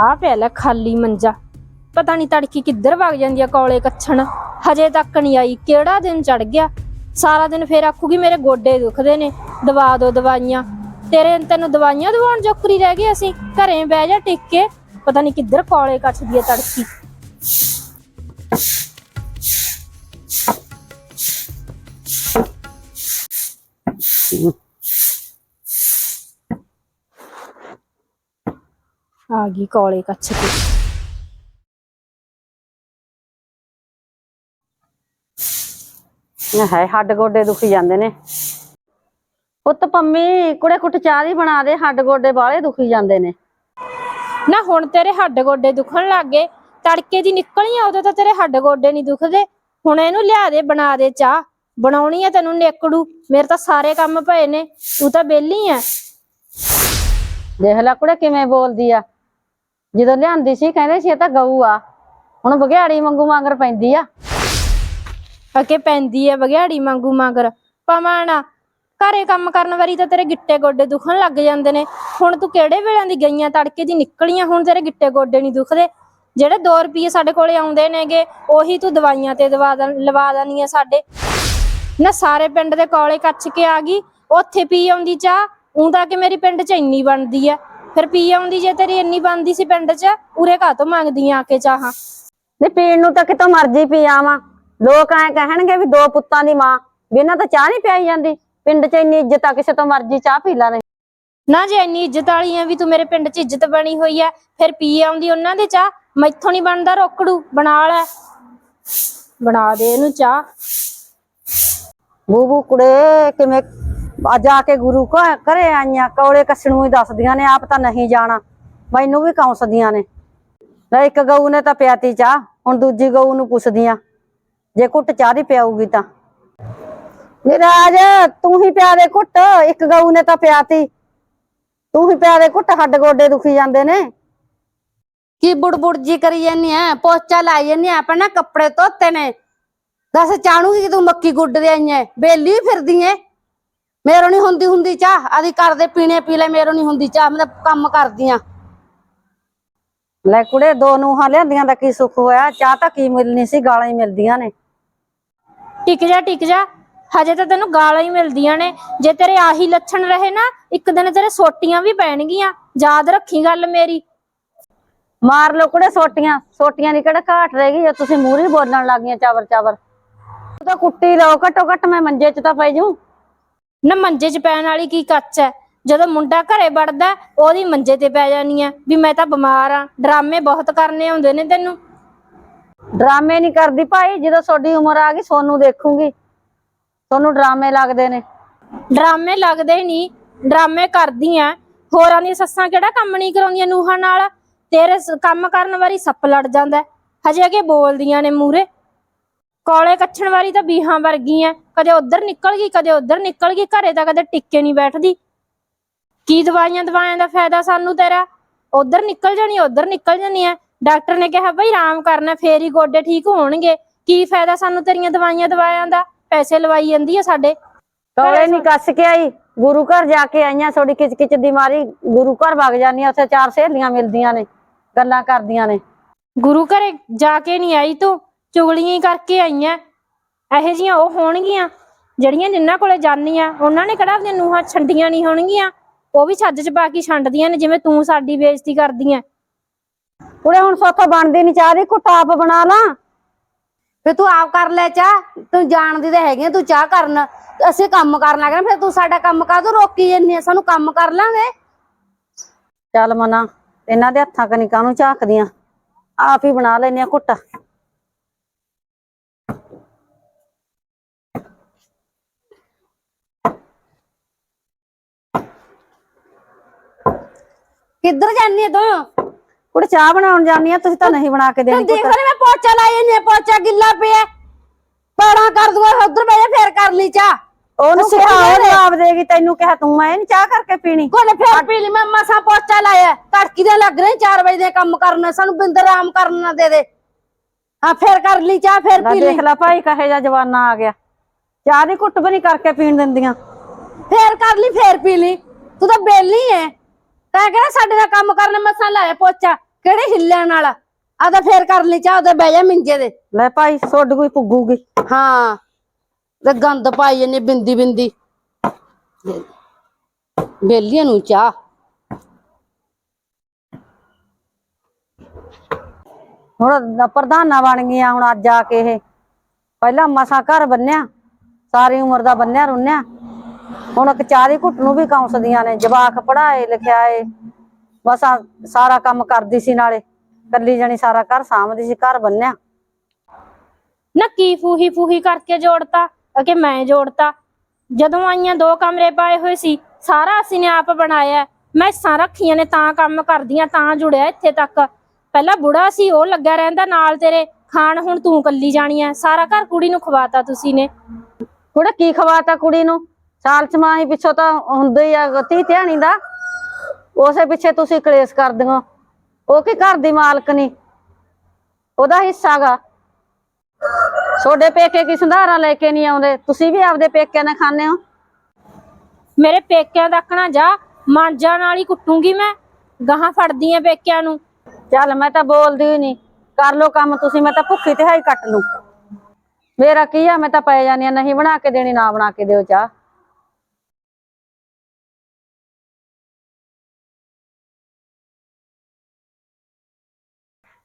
ਆ ਪਿਆ ਲੈ ਖਾਲੀ ਮੰਜਾ। ਪਤਾ ਨਹੀਂ ਤੜਕੀ ਕਿੱਧਰ ਵਗ ਜਾਂਦੀ ਆ ਕੌਲੇ ਕੱਛਣ। ਹਜੇ ਤੱਕ ਨਹੀਂ ਆਈ, ਕਿਹੜਾ ਦਿਨ ਚੜ ਗਿਆ? ਸਾਰਾ ਦਿਨ ਫੇਰ ਆਖੂਗੀ ਮੇਰੇ ਗੋਡੇ ਦੁਖਦੇ ਨੇ, ਦਵਾ ਦੋ ਦਵਾਈਆਂ। ਤੇਰੇ ਤੈਨੂੰ ਦਵਾਈਆਂ ਦਵਾਉਣ ਜੋਕਰੀ ਰਹਿ ਗਏ ਅਸੀਂ, ਘਰੇ ਬਹਿ ਜਾ ਟਿਕ। ਕੇ ਪਤਾ ਨਹੀਂ ਕਿੱਧਰ ਕੌਲੇ ਕੱਛਦੀ ਆ ਤੜਕੀ। ਆ ਗਈ ਕੌਲੇ ਕੱਛ ਕੇ ਹੈ ਹੱਡ ਗੋਡੇ ਦੁਖੀ ਜਾਂਦੇ ਨੇ। ਪੁੱਤ ਪੰਮੀ ਕੁੜੇ ਕੁੱਟ ਚਾਹ ਹੀ ਬਣਾ ਦੇ ਹੱਡ ਗੋਡੇ ਬਾਲੇ ਦੁਖੀ ਜਾਂਦੇ ਨੇ। ਨਾ ਹੁਣ ਤੇਰੇ ਹੱਡ ਗੋਡੇ ਦੁਖਣ ਲੱਗ ਗਏ ਤੜਕੇ ਦੀ ਨਿਕਲੀ ਆ ਉਦੋਂ ਤਾਂ ਤੇਰੇ ਹੱਡ ਗੋਡੇ ਨਹੀਂ ਦੁਖਦੇ। ਹੁਣ ਇਹਨੂੰ ਲਿਆ ਦੇ ਬਣਾ ਦੇ ਚਾਹ। ਬਣਾਉਣੀ ਆ ਤੈਨੂੰ ਨੇਕੜੂ ਮੇਰੇ ਤਾਂ ਸਾਰੇ ਕੰਮ ਪਏ ਨੇ ਤੂੰ ਤਾਂ ਬੇਲੀ ਆ। ਦੇਖ ਲੈ ਕੁੜੇ ਕਿਵੇਂ ਬੋਲਦੀ ਆ। ਜਦੋਂ ਲਿਆਂਦੀ ਸੀ, ਕਹਿੰਦੇ ਸੀ ਇਹ ਤਾਂ ਗਊ ਆ। ਹੁਣ ਬਘਿਆੜੀ ਵਾਂਗੂ ਮੰਗਰ ਪੈਂਦੀ ਆ। ਅਕੇ ਪੈਂਦੀ ਆ ਬਗਿਆੜੀ ਵਾਂਗੂ ਮੰਗਰ। ਪਮਾਣਾ ਘਰੇ ਕੰਮ ਕਰਨ ਵਾਰੀ ਤਾਂ ਤੇਰੇ ਗਿੱਟੇ ਗੋਡੇ ਦੁਖਣ ਲੱਗ ਜਾਂਦੇ ਨੇ। ਹੁਣ ਤੂੰ ਕਿਹੜੇ ਵੇਲਿਆਂ ਦੀ ਗਈਆਂ ਤੜਕੇ ਦੀ ਨਿਕਲੀਆਂ, ਹੁਣ ਤੇਰੇ ਗਿੱਟੇ ਗੋਡੇ ਨਹੀਂ ਦੁਖਦੇ। ਜਿਹੜੇ 2 ਰੁਪਏ ਸਾਡੇ ਕੋਲੇ ਆਉਂਦੇ ਨੇਗੇ, ਉਹੀ ਤੂੰ ਦਵਾਈਆਂ ਤੇ ਦਵਾ ਲਵਾ ਦਨੀ ਆ ਸਾਡੇ। ਨਾ ਸਾਰੇ ਪਿੰਡ ਦੇ ਕੋਲੇ ਕੱਚ ਕੇ ਆ ਗਈ, ਉੱਥੇ ਪੀ ਆਉਂਦੀ ਚਾਹ, ਊਂ ਤਾਂ ਕਿ ਮੇਰੀ ਪਿੰਡ 'ਚ ਇੰਨੀ ਬਣਦੀ ਆ। ਫਿਰ ਪੀ ਆਉਂਦੀ ਜੇ ਤੇਰੀ ਇੰਨੀ ਬਣਦੀ ਸੀ ਪਿੰਡ 'ਚ ਉਰੇ ਕਾਹਤੋਂ ਮੰਗਦੀਆਂ ਆ ਕੇ ਚਾਹਾਂ। ਨਹੀਂ ਪੀਣ ਨੂੰ ਤਾਂ ਕਿਤੋਂ ਮਰਜ਼ੀ ਪੀ ਆਵਾਂ। ਲੋਕ ਐ ਕਹਿਣਗੇ ਵੀ ਦੋ ਪੁੱਤਾਂ ਦੀ ਮਾਂ ਵੀ ਇਹਨਾਂ ਤਾਂ ਚਾਹ ਨਹੀਂ ਪਿਆਈ ਜਾਂਦੀ। ਪਿੰਡ 'ਚ ਇੰਨੀ ਇੱਜ਼ਤ ਆ ਕਿਸੇ ਤੋਂ ਮਰਜ਼ੀ ਚਾਹ ਪੀ ਲੈ ਨਹੀਂ ਨਾ ਜੇ ਇੰਨੀ ਇੱਜ਼ਤ ਵਾਲੀ ਆ ਵੀ ਤੂੰ ਮੇਰੇ ਪਿੰਡ 'ਚ ਇੱਜ਼ਤ ਬਣੀ ਹੋਈ ਆ ਫਿਰ ਪੀ ਆਉਂਦੀ ਉਹਨਾਂ ਦੇ ਚਾਹ। ਮੈਥੋਂ ਨਹੀਂ ਬਣਦਾ ਰੋਕੜੂ ਬਣਾ ਲੈ। ਬਣਾ ਦੇ ਇਹਨੂੰ ਚਾਹ। ਬੂਬੂ ਕੁੜੇ ਕਿਵੇਂ ਜਾ ਕੇ ਗੁਰੂ ਕੋ ਘਰੇ ਆਈਆਂ ਕੌਲੇ ਕੱਸਣ ਨੂੰ ਹੀ ਦੱਸਦੀਆਂ ਨੇ, ਆਪ ਤਾਂ ਨਹੀਂ ਜਾਣਾ। ਮੈਨੂੰ ਵੀ ਕੌਂਸਦੀਆਂ ਨੇ। ਲੈ ਇੱਕ ਗਊ ਨੇ ਤਾਂ ਪਿਆਤੀ ਚਾਹ, ਹੁਣ ਦੂਜੀ ਗਊ ਨੂੰ ਪੁੱਛਦੀਆਂ। ਜੇ ਕੁੱਟ ਚਾਹ ਦੀ ਪਿਆਊਗੀ ਤਾਂ। ਨਿਰਾਜ, ਤੂੰ ਹੀ ਪਿਆ ਦੇ ਕੁੱਟ ਇੱਕ ਗਊ ਨੇ ਤਾਂ ਪਿਆਤੀ। ਤੂੰ ਹੀ ਪਿਆ ਦੇ ਕੁੱਟ ਹੱਡ ਗੋਡੇ ਦੁਖੀ ਜਾਂਦੇ ਨੇ। ਕੀ ਬੁੜਬੁੜ ਜੀ ਕਰੀ ਜਾਂਦੀ ਐ? ਪੋਚਾ ਲਾਈ ਜਾਂਦੀ ਐ, ਆਪਣਾ ਕੱਪੜੇ ਧੋਤੇ ਨੇ। ਦੱਸ ਚਾਣੂਗੀ ਕਿ ਤੂੰ ਮੱਕੀ ਗੁੱਡ ਦੇ ਆਈ ਐ ਬੇਲੀ ਫਿਰਦੀ ਐ। ਮੇਰੋ ਨਹੀਂ ਹੁੰਦੀ ਹੁੰਦੀ ਚਾਹ। ਆਦੀ ਕਰਦੇ ਪੀਣੇ ਪੀ ਲੈ ਮੇਰੋ ਨਹੀਂ ਹੁੰਦੀ ਚਾਹ। ਮੈਂ ਤਾਂ ਕੰਮ ਕਰਦੀ ਆ। ਲੈ ਕੁੜੇ ਦੋ ਨੂੰਹਾਂ ਲਿਆਂਦੀਆਂ ਦਾ ਕੀ ਸੁੱਖ ਹੋਇਆ? ਚਾਹ ਤਾਂ ਕੀ ਮਿਲਣੀ ਸੀ? ਗਾਲਾਂ ਹੀ ਮਿਲਦੀਆਂ ਨੇ। ਟਿਕ ਜਾ ਟਿਕ ਜਾ। ਹਜੇ ਤਾਂ ਤੈਨੂੰ ਗਾਲਾਂ ਹੀ ਮਿਲਦੀਆਂ ਨੇ। ਜੇ ਤੇਰੇ ਆਹੀ ਲੱਛਣ ਰਹੇ ਨਾ ਇੱਕ ਦਿਨ ਤੇਰੇ ਸੋਟੀਆਂ ਵੀ ਪੈਣਗੀਆਂ। ਯਾਦ ਰੱਖੀ ਗੱਲ ਮੇਰੀ। ਮਾਰ ਲੋ ਕੁੜੇ ਸੋਟੀਆਂ। ਸੋਟੀਆਂ ਦੀ ਕਿਹੜਾ ਘਾਟ ਰਹਿ ਗਈ ਜੇ ਤੁਸੀਂ ਮੂਹਰੇ ਬੋਲਣ ਲੱਗੀਆਂ ਚਾਵਰ ਚਾਵਰ ਤੂੰ ਤਾਂ ਕੁੱਟੀ ਲਓ। ਘੱਟੋ ਘੱਟ ਮੈਂ ਮੰਜੇ 'ਚ ਤਾਂ ਪੈ ਜੂ ਨਾ ਮੰਜੇ 'ਚ ਪੈਣ ਵਾਲੀ ਕੀ ਕੱਚ ਐ ਜਦੋਂ ਮੁੰਡਾ ਘਰੇ ਵੜਦਾ ਉਹਦੀ ਮੰਜੇ ਤੇ ਪੈ ਜਾਨੀ ਆ ਵੀ ਮੈਂ ਤਾਂ ਬਿਮਾਰ ਆ। ਡਰਾਮੇ ਬਹੁਤ ਕਰਨੇ ਹੁੰਦੇ ਨੇ ਤੈਨੂੰ। ਡਰਾਮੇ ਨਹੀਂ ਕਰਦੀ ਭਾਈ ਜਦੋਂ ਤੁਹਾਡੀ ਉਮਰ ਆ ਗਈ ਸੋਨੂੰ ਦੇਖੂੰਗੀ। ਤੁਹਾਨੂੰ ਡਰਾਮੇ ਲੱਗਦੇ ਨੇ। ਡਰਾਮੇ ਲੱਗਦੇ ਹੀ ਨਹੀਂ ਡਰਾਮੇ ਕਰਦੀ ਆ। ਹੋਰਾਂ ਦੀਆਂ ਸੱਸਾਂ ਕਿਹੜਾ ਕੰਮ ਨਹੀਂ ਕਰਾਉਂਦੀਆਂ ਨੂਹਾਂ ਨਾਲ? ਤੇਰੇ ਸ- ਕੰਮ ਕਰਨ ਵਾਰੀ ਸੱਪ ਲੜ ਜਾਂਦਾ ਹੈ। ਹਜੇ ਅਗੇ ਬੋਲਦੀਆਂ ਨੇ ਮੂਰੇ ਕੋਲੇ ਕੱਛਣ ਵਾਰੀ ਤਾਂ ਬੀਹਾਂ ਵਰਗੀ ਆ ਕਦੇ ਉਧਰ ਨਿਕਲ ਗਈ ਕਦੇ ਉਧਰ ਨਿਕਲ ਗਈ ਘਰੇ ਤਾਂ ਕਦੇ ਟਿੱਕੇ ਨਹੀਂ ਬੈਠਦੀ। ਕੀ ਦਵਾਈਆਂ ਦਵਾਈਆਂ ਦਾ ਫਾਇਦਾ ਸਾਨੂੰ ਤੇਰਾ? ਉਧਰ ਨਿਕਲ ਜਾਣੀ ਉਧਰ ਨਿਕਲ ਜਾਣੀ ਆ। ਡਾਕਟਰ ਨੇ ਕਿਹਾ ਬਈ ਆਰਾਮ ਕਰਨਾ ਫੇਰ ਹੀ ਗੋਡੇ ਠੀਕ ਹੋਣਗੇ। ਕੀ ਫਾਇਦਾ ਸਾਨੂੰ ਤੇਰੀਆਂ ਦਵਾਈਆਂ ਦਵਾਈਆਂ ਦਾ? ਪੈਸੇ ਲਵਾਈ ਜਾਂਦੀ ਆ ਸਾਡੇ। ਕੌਲੇ ਨਹੀਂ ਕੱਸ ਕੇ ਆਈ। ਗੁਰੂ ਘਰ ਜਾ ਕੇ ਆਈਆਂ ਥੋੜੀ ਕਿਚ ਕਿਚ ਦੀ ਮਾਰੀ। ਗੁਰੂ ਘਰ ਵਗ ਜਾਂਦੀਆਂ ਉੱਥੇ ਚਾਰ ਸਹੇਲੀਆਂ ਮਿਲਦੀਆਂ ਨੇ ਗੱਲਾਂ ਕਰਦੀਆਂ ਨੇ। ਗੁਰੂ ਘਰੇ ਜਾ ਕੇ ਨਹੀਂ ਆਈ ਤੂੰ। ਚੁਗਲੀਆਂ ਹੀ ਕਰਕੇ ਆਈਆਂ। ਇਹੋ ਜੀਆਂ ਉਹ ਹੋਣਗੀਆਂ ਜਿਹੜੀਆਂ ਜਿੰਨਾਂ ਕੋਲੇ ਜਾਨੀਆਂ ਉਹਨਾਂ ਨੇ ਕਿਹੜਾ ਆਪਣੀਆਂ ਨੂਹਾਂ ਛੰਡੀਆਂ ਨਹੀਂ ਹੋਣਗੀਆਂ। ਉਹ ਵੀ ਛੱਜ ਚ ਪਾ ਕੇ ਛੰਡਦੀਆਂ ਨੇ ਜਿਵੇਂ ਤੂੰ ਸਾਡੀ ਬੇਇੱਜ਼ਤੀ ਕਰਦੀ ਐ। ਕੁੜੇ ਹੁਣ ਸੋਥੋਂ ਬਣਦੀ ਨਹੀਂ ਚਾਹ ਦੀ ਘੁੱਟ ਆਪ ਬਣਾ ਲਾ। ਫੇ ਤੂੰ ਆਪ ਕਰ ਲੈ ਚਾਹ ਤੂੰ ਜਾਣਦੀ ਤਾਂ ਹੈਗੀ ਆ, ਤੂੰ ਚਾਹ ਕਰਨ। ਅਸੀਂ ਕੰਮ ਕਰਨ ਲੱਗ ਰਹੇ ਫਿਰ ਤੂੰ ਸਾਡਾ ਕੰਮ ਕਾਹਦੋਂ ਰੋਕੀ ਜਾਂਦੀ ਆ? ਸਾਨੂੰ ਕੰਮ ਕਰ ਲਾਂਗੇ। ਚੱਲ ਮਨਾ ਇਹਨਾਂ ਦੇ ਹੱਥਾਂ ਕਨੀ ਕਾਹਨੂੰ ਝਾਕਦੀਆਂ। ਆਪ ਹੀ ਬਣਾ ਲੈਨੇ ਆ ਘੁੱਟ। ਕਿੱਧਰ ਜਾਂਦੀ ਆ ਤੂੰ? ਕੁੜੇ ਚਾਹ ਬਣਾਉਣ ਜਾਂਦੀ ਆ ਤੁਸੀਂ ਤਾਂ ਨਹੀਂ ਬਣਾ ਕੇ ਤੂੰ ਦੇਣੀ ਦੇਖ ਲੈ ਮੈਂ ਪੋਚਾ ਲਾਈ ਜਾਂਦੀ ਆ ਪੋਚਾ ਗਿੱਲਾ ਪਿਆ। ਪਾੜਾ ਕਰ ਦੂੰਗਾ ਉਧਰ ਬਹਿ ਜਾ ਫੇਰ ਕਰ ਲਈ ਚਾਹ। ਉਹਨੂੰ ਅਸੀਂ ਕਿਹਾ ਉਹ? ਜਵਾਬ ਦੇਗੀ ਤੈਨੂੰ ਕਿਹਾ ਤੂੰ ਮੈਂ ਨਹੀਂ ਚਾਹ ਕਰਕੇ ਪੀਣੀ? ਕੋਨੇ ਫੇਰ ਪੀ ਲਈ ਮੈਂ ਮਸਾ ਪੋਚਾ ਲਾਇਆ। ਤੜਕੀ ਦੇ ਲੱਗ ਰਹੇ 4 ਵਜੇ ਦੇ ਕੰਮ ਕਰਨਾ ਸਾਨੂੰ ਬਿੰਦਰ ਆਰਾਮ ਕਰਨ ਨਾ ਦੇ ਦੇ। ਹਾਂ ਫੇਰ ਕਰ ਲਈ ਚਾਹ ਫੇਰ ਲੈ ਪੀ ਲਈ। ਦੇਖ ਲੈ ਭਾਈ ਕਹੇ ਜਾ ਜਵਾਨਾ ਆ ਗਿਆ। ਚਾਹ ਦੀ ਘੁੱਟ ਵੀ ਨਹੀਂ ਕਰਕੇ ਪੀਣ ਦਿੰਦੀਆਂ। ਫੇਰ ਕਰ ਲਈ ਫੇਰ ਪੀ ਲਈ। ਤੂੰ ਤਾਂ ਬੇਲੀ ਐ। ਤੈਂ ਕਿਹੜਾ ਸਾਡੇ ਨਾਲ ਕੰਮ ਕਰਨ ਮਸਾਂ ਲਾਇਆ ਪੋਚਾ ਕਿਹੜੇ ਹਿੱਲਣ ਵਾਲਾ ਆ ਤਾਂ ਫੇਰ ਕਰ ਲਈ ਚਾਹ ਉਹਦੇ ਬਹਿ ਜਾ ਮਿੰਜੇ ਦੇ। ਲੈ ਭਾਈ ਸੋਡ ਕੋਈ ਪੁੱਗੂਗੀ। ਹਾਂ ਤੇ ਗੰਦ ਪਾਈ ਜੰਨੇ ਬਿੰਦੀ ਬਿੰਦੀ। ਬੇਲੀਆਂ ਨੂੰ ਚਾਹ। ਹੁਣ ਪ੍ਰਧਾਨਾਂ ਬਣ ਗਈਆਂ ਹੁਣ ਅੱਜ ਆ ਕੇ ਇਹ। ਪਹਿਲਾਂ ਮਸਾ ਘਰ ਬੰਨਿਆ ਸਾਰੀ ਉਮਰ ਦਾ ਬੰਨਿਆ ਰੁੰਨਿਆ। ਹੁਣ ਦੀ ਘੁੱਟ ਨੂੰ ਵੀ ਕੌਂਸਦੀਆਂ ਨੇ ਜਵਾਕ ਪੜਾਏ ਲਿਖਿਆਏ ਬਸ ਸਾਰਾ ਕੰਮ ਕਰਦੀ ਸੀ ਨਾਲੇ ਕੱਲੀ ਜਣੀ ਸਾਰਾ ਘਰ ਸਾਂਭਦੀ ਸੀ ਘਰ ਬੰਨਿਆ। ਨਾ ਕੀ ਫੂਹੀ ਫੂਹੀ ਕਰਕੇ ਜੋੜਤਾ ਕਿ ਮੈਂ ਜੋੜਤਾ। ਜਦੋਂ ਆਈਆਂ ਦੋ ਕਮਰੇ ਪਾਏ ਹੋਏ ਸੀ ਸਾਰਾ ਅਸੀਂ ਨੇ ਆਪ ਬਣਾਇਆ ਮੈਂ ਸਾਰਾ ਰੱਖੀਆਂ ਨੇ ਤਾਂ ਕੰਮ ਕਰਦੀਆਂ ਤਾਂ ਜੁੜਿਆ ਇੱਥੇ ਤੱਕ। ਪਹਿਲਾਂ ਬੁੜਾ ਸੀ ਉਹ ਲੱਗਾ ਰਹਿੰਦਾ ਨਾਲ ਤੇਰੇ। ਖਾਣ ਹੁਣ ਤੂੰ ਕੱਲੀ ਜਾਣੀ ਐ ਸਾਰਾ ਘਰ ਕੁੜੀ ਨੂੰ ਖਵਾਤਾ ਤੁਸੀਂ ਨੇ। ਕੁੜੇ ਕੀ ਖਵਾਤਾ ਕੁੜੀ ਨੂੰ? ਸਾਲ ਚ ਮਾਹੀ ਪਿੱਛੋਂ ਤਾਂ ਹੁੰਦੇ ਹੀ ਆ ਤੀ ਧਿਆਣੀ ਦਾ। ਉਸੇ ਪਿੱਛੇ ਤੁਸੀਂ ਕਲੇਸ਼ ਕਰ ਦਿਓ ਉਹ ਕੀ ਘਰ ਦੀ ਮਾਲਕ ਨਹੀਂ ਉਹਦਾ ਹਿੱਸਾ ਗਾ। ਛੋਡੇ ਪੇਕੇ ਕੀ ਸੰਧਾਰਾ ਲੈ ਕੇ ਨਹੀਂ ਆਉਂਦੇ? ਤੁਸੀਂ ਵੀ ਆਪਦੇ ਪੇਕਿਆਂ ਨੇ ਖਾਣੇ ਹੋ। ਮੇਰੇ ਪੇਕਿਆਂ ਤੱਕ ਨਾ ਜਾ ਮਾਂਜਾਂ ਨਾਲ ਹੀ ਕੁੱਟੂਗੀ ਮੈਂ। ਗਾਹਾਂ ਫੜਦੀ ਐ ਪੇਕਿਆਂ ਨੂੰ। ਚੱਲ ਮੈਂ ਤਾਂ ਬੋਲਦੀ ਹੀ ਨਹੀਂ। ਕਰ ਲੋ ਕੰਮ ਤੁਸੀਂ ਮੈਂ ਤਾਂ ਭੁੱਖੀ ਤੇ ਹਾਈ ਕੱਟ ਲੂ ਮੇਰਾ ਕੀ ਆ ਮੈਂ ਤਾਂ ਪੈ ਜਾਨੀ ਆ ਨਹੀਂ ਬਣਾ ਕੇ ਦੇਣੀ ਨਾ ਬਣਾ ਕੇ ਦਿਓ ਚਾਹ।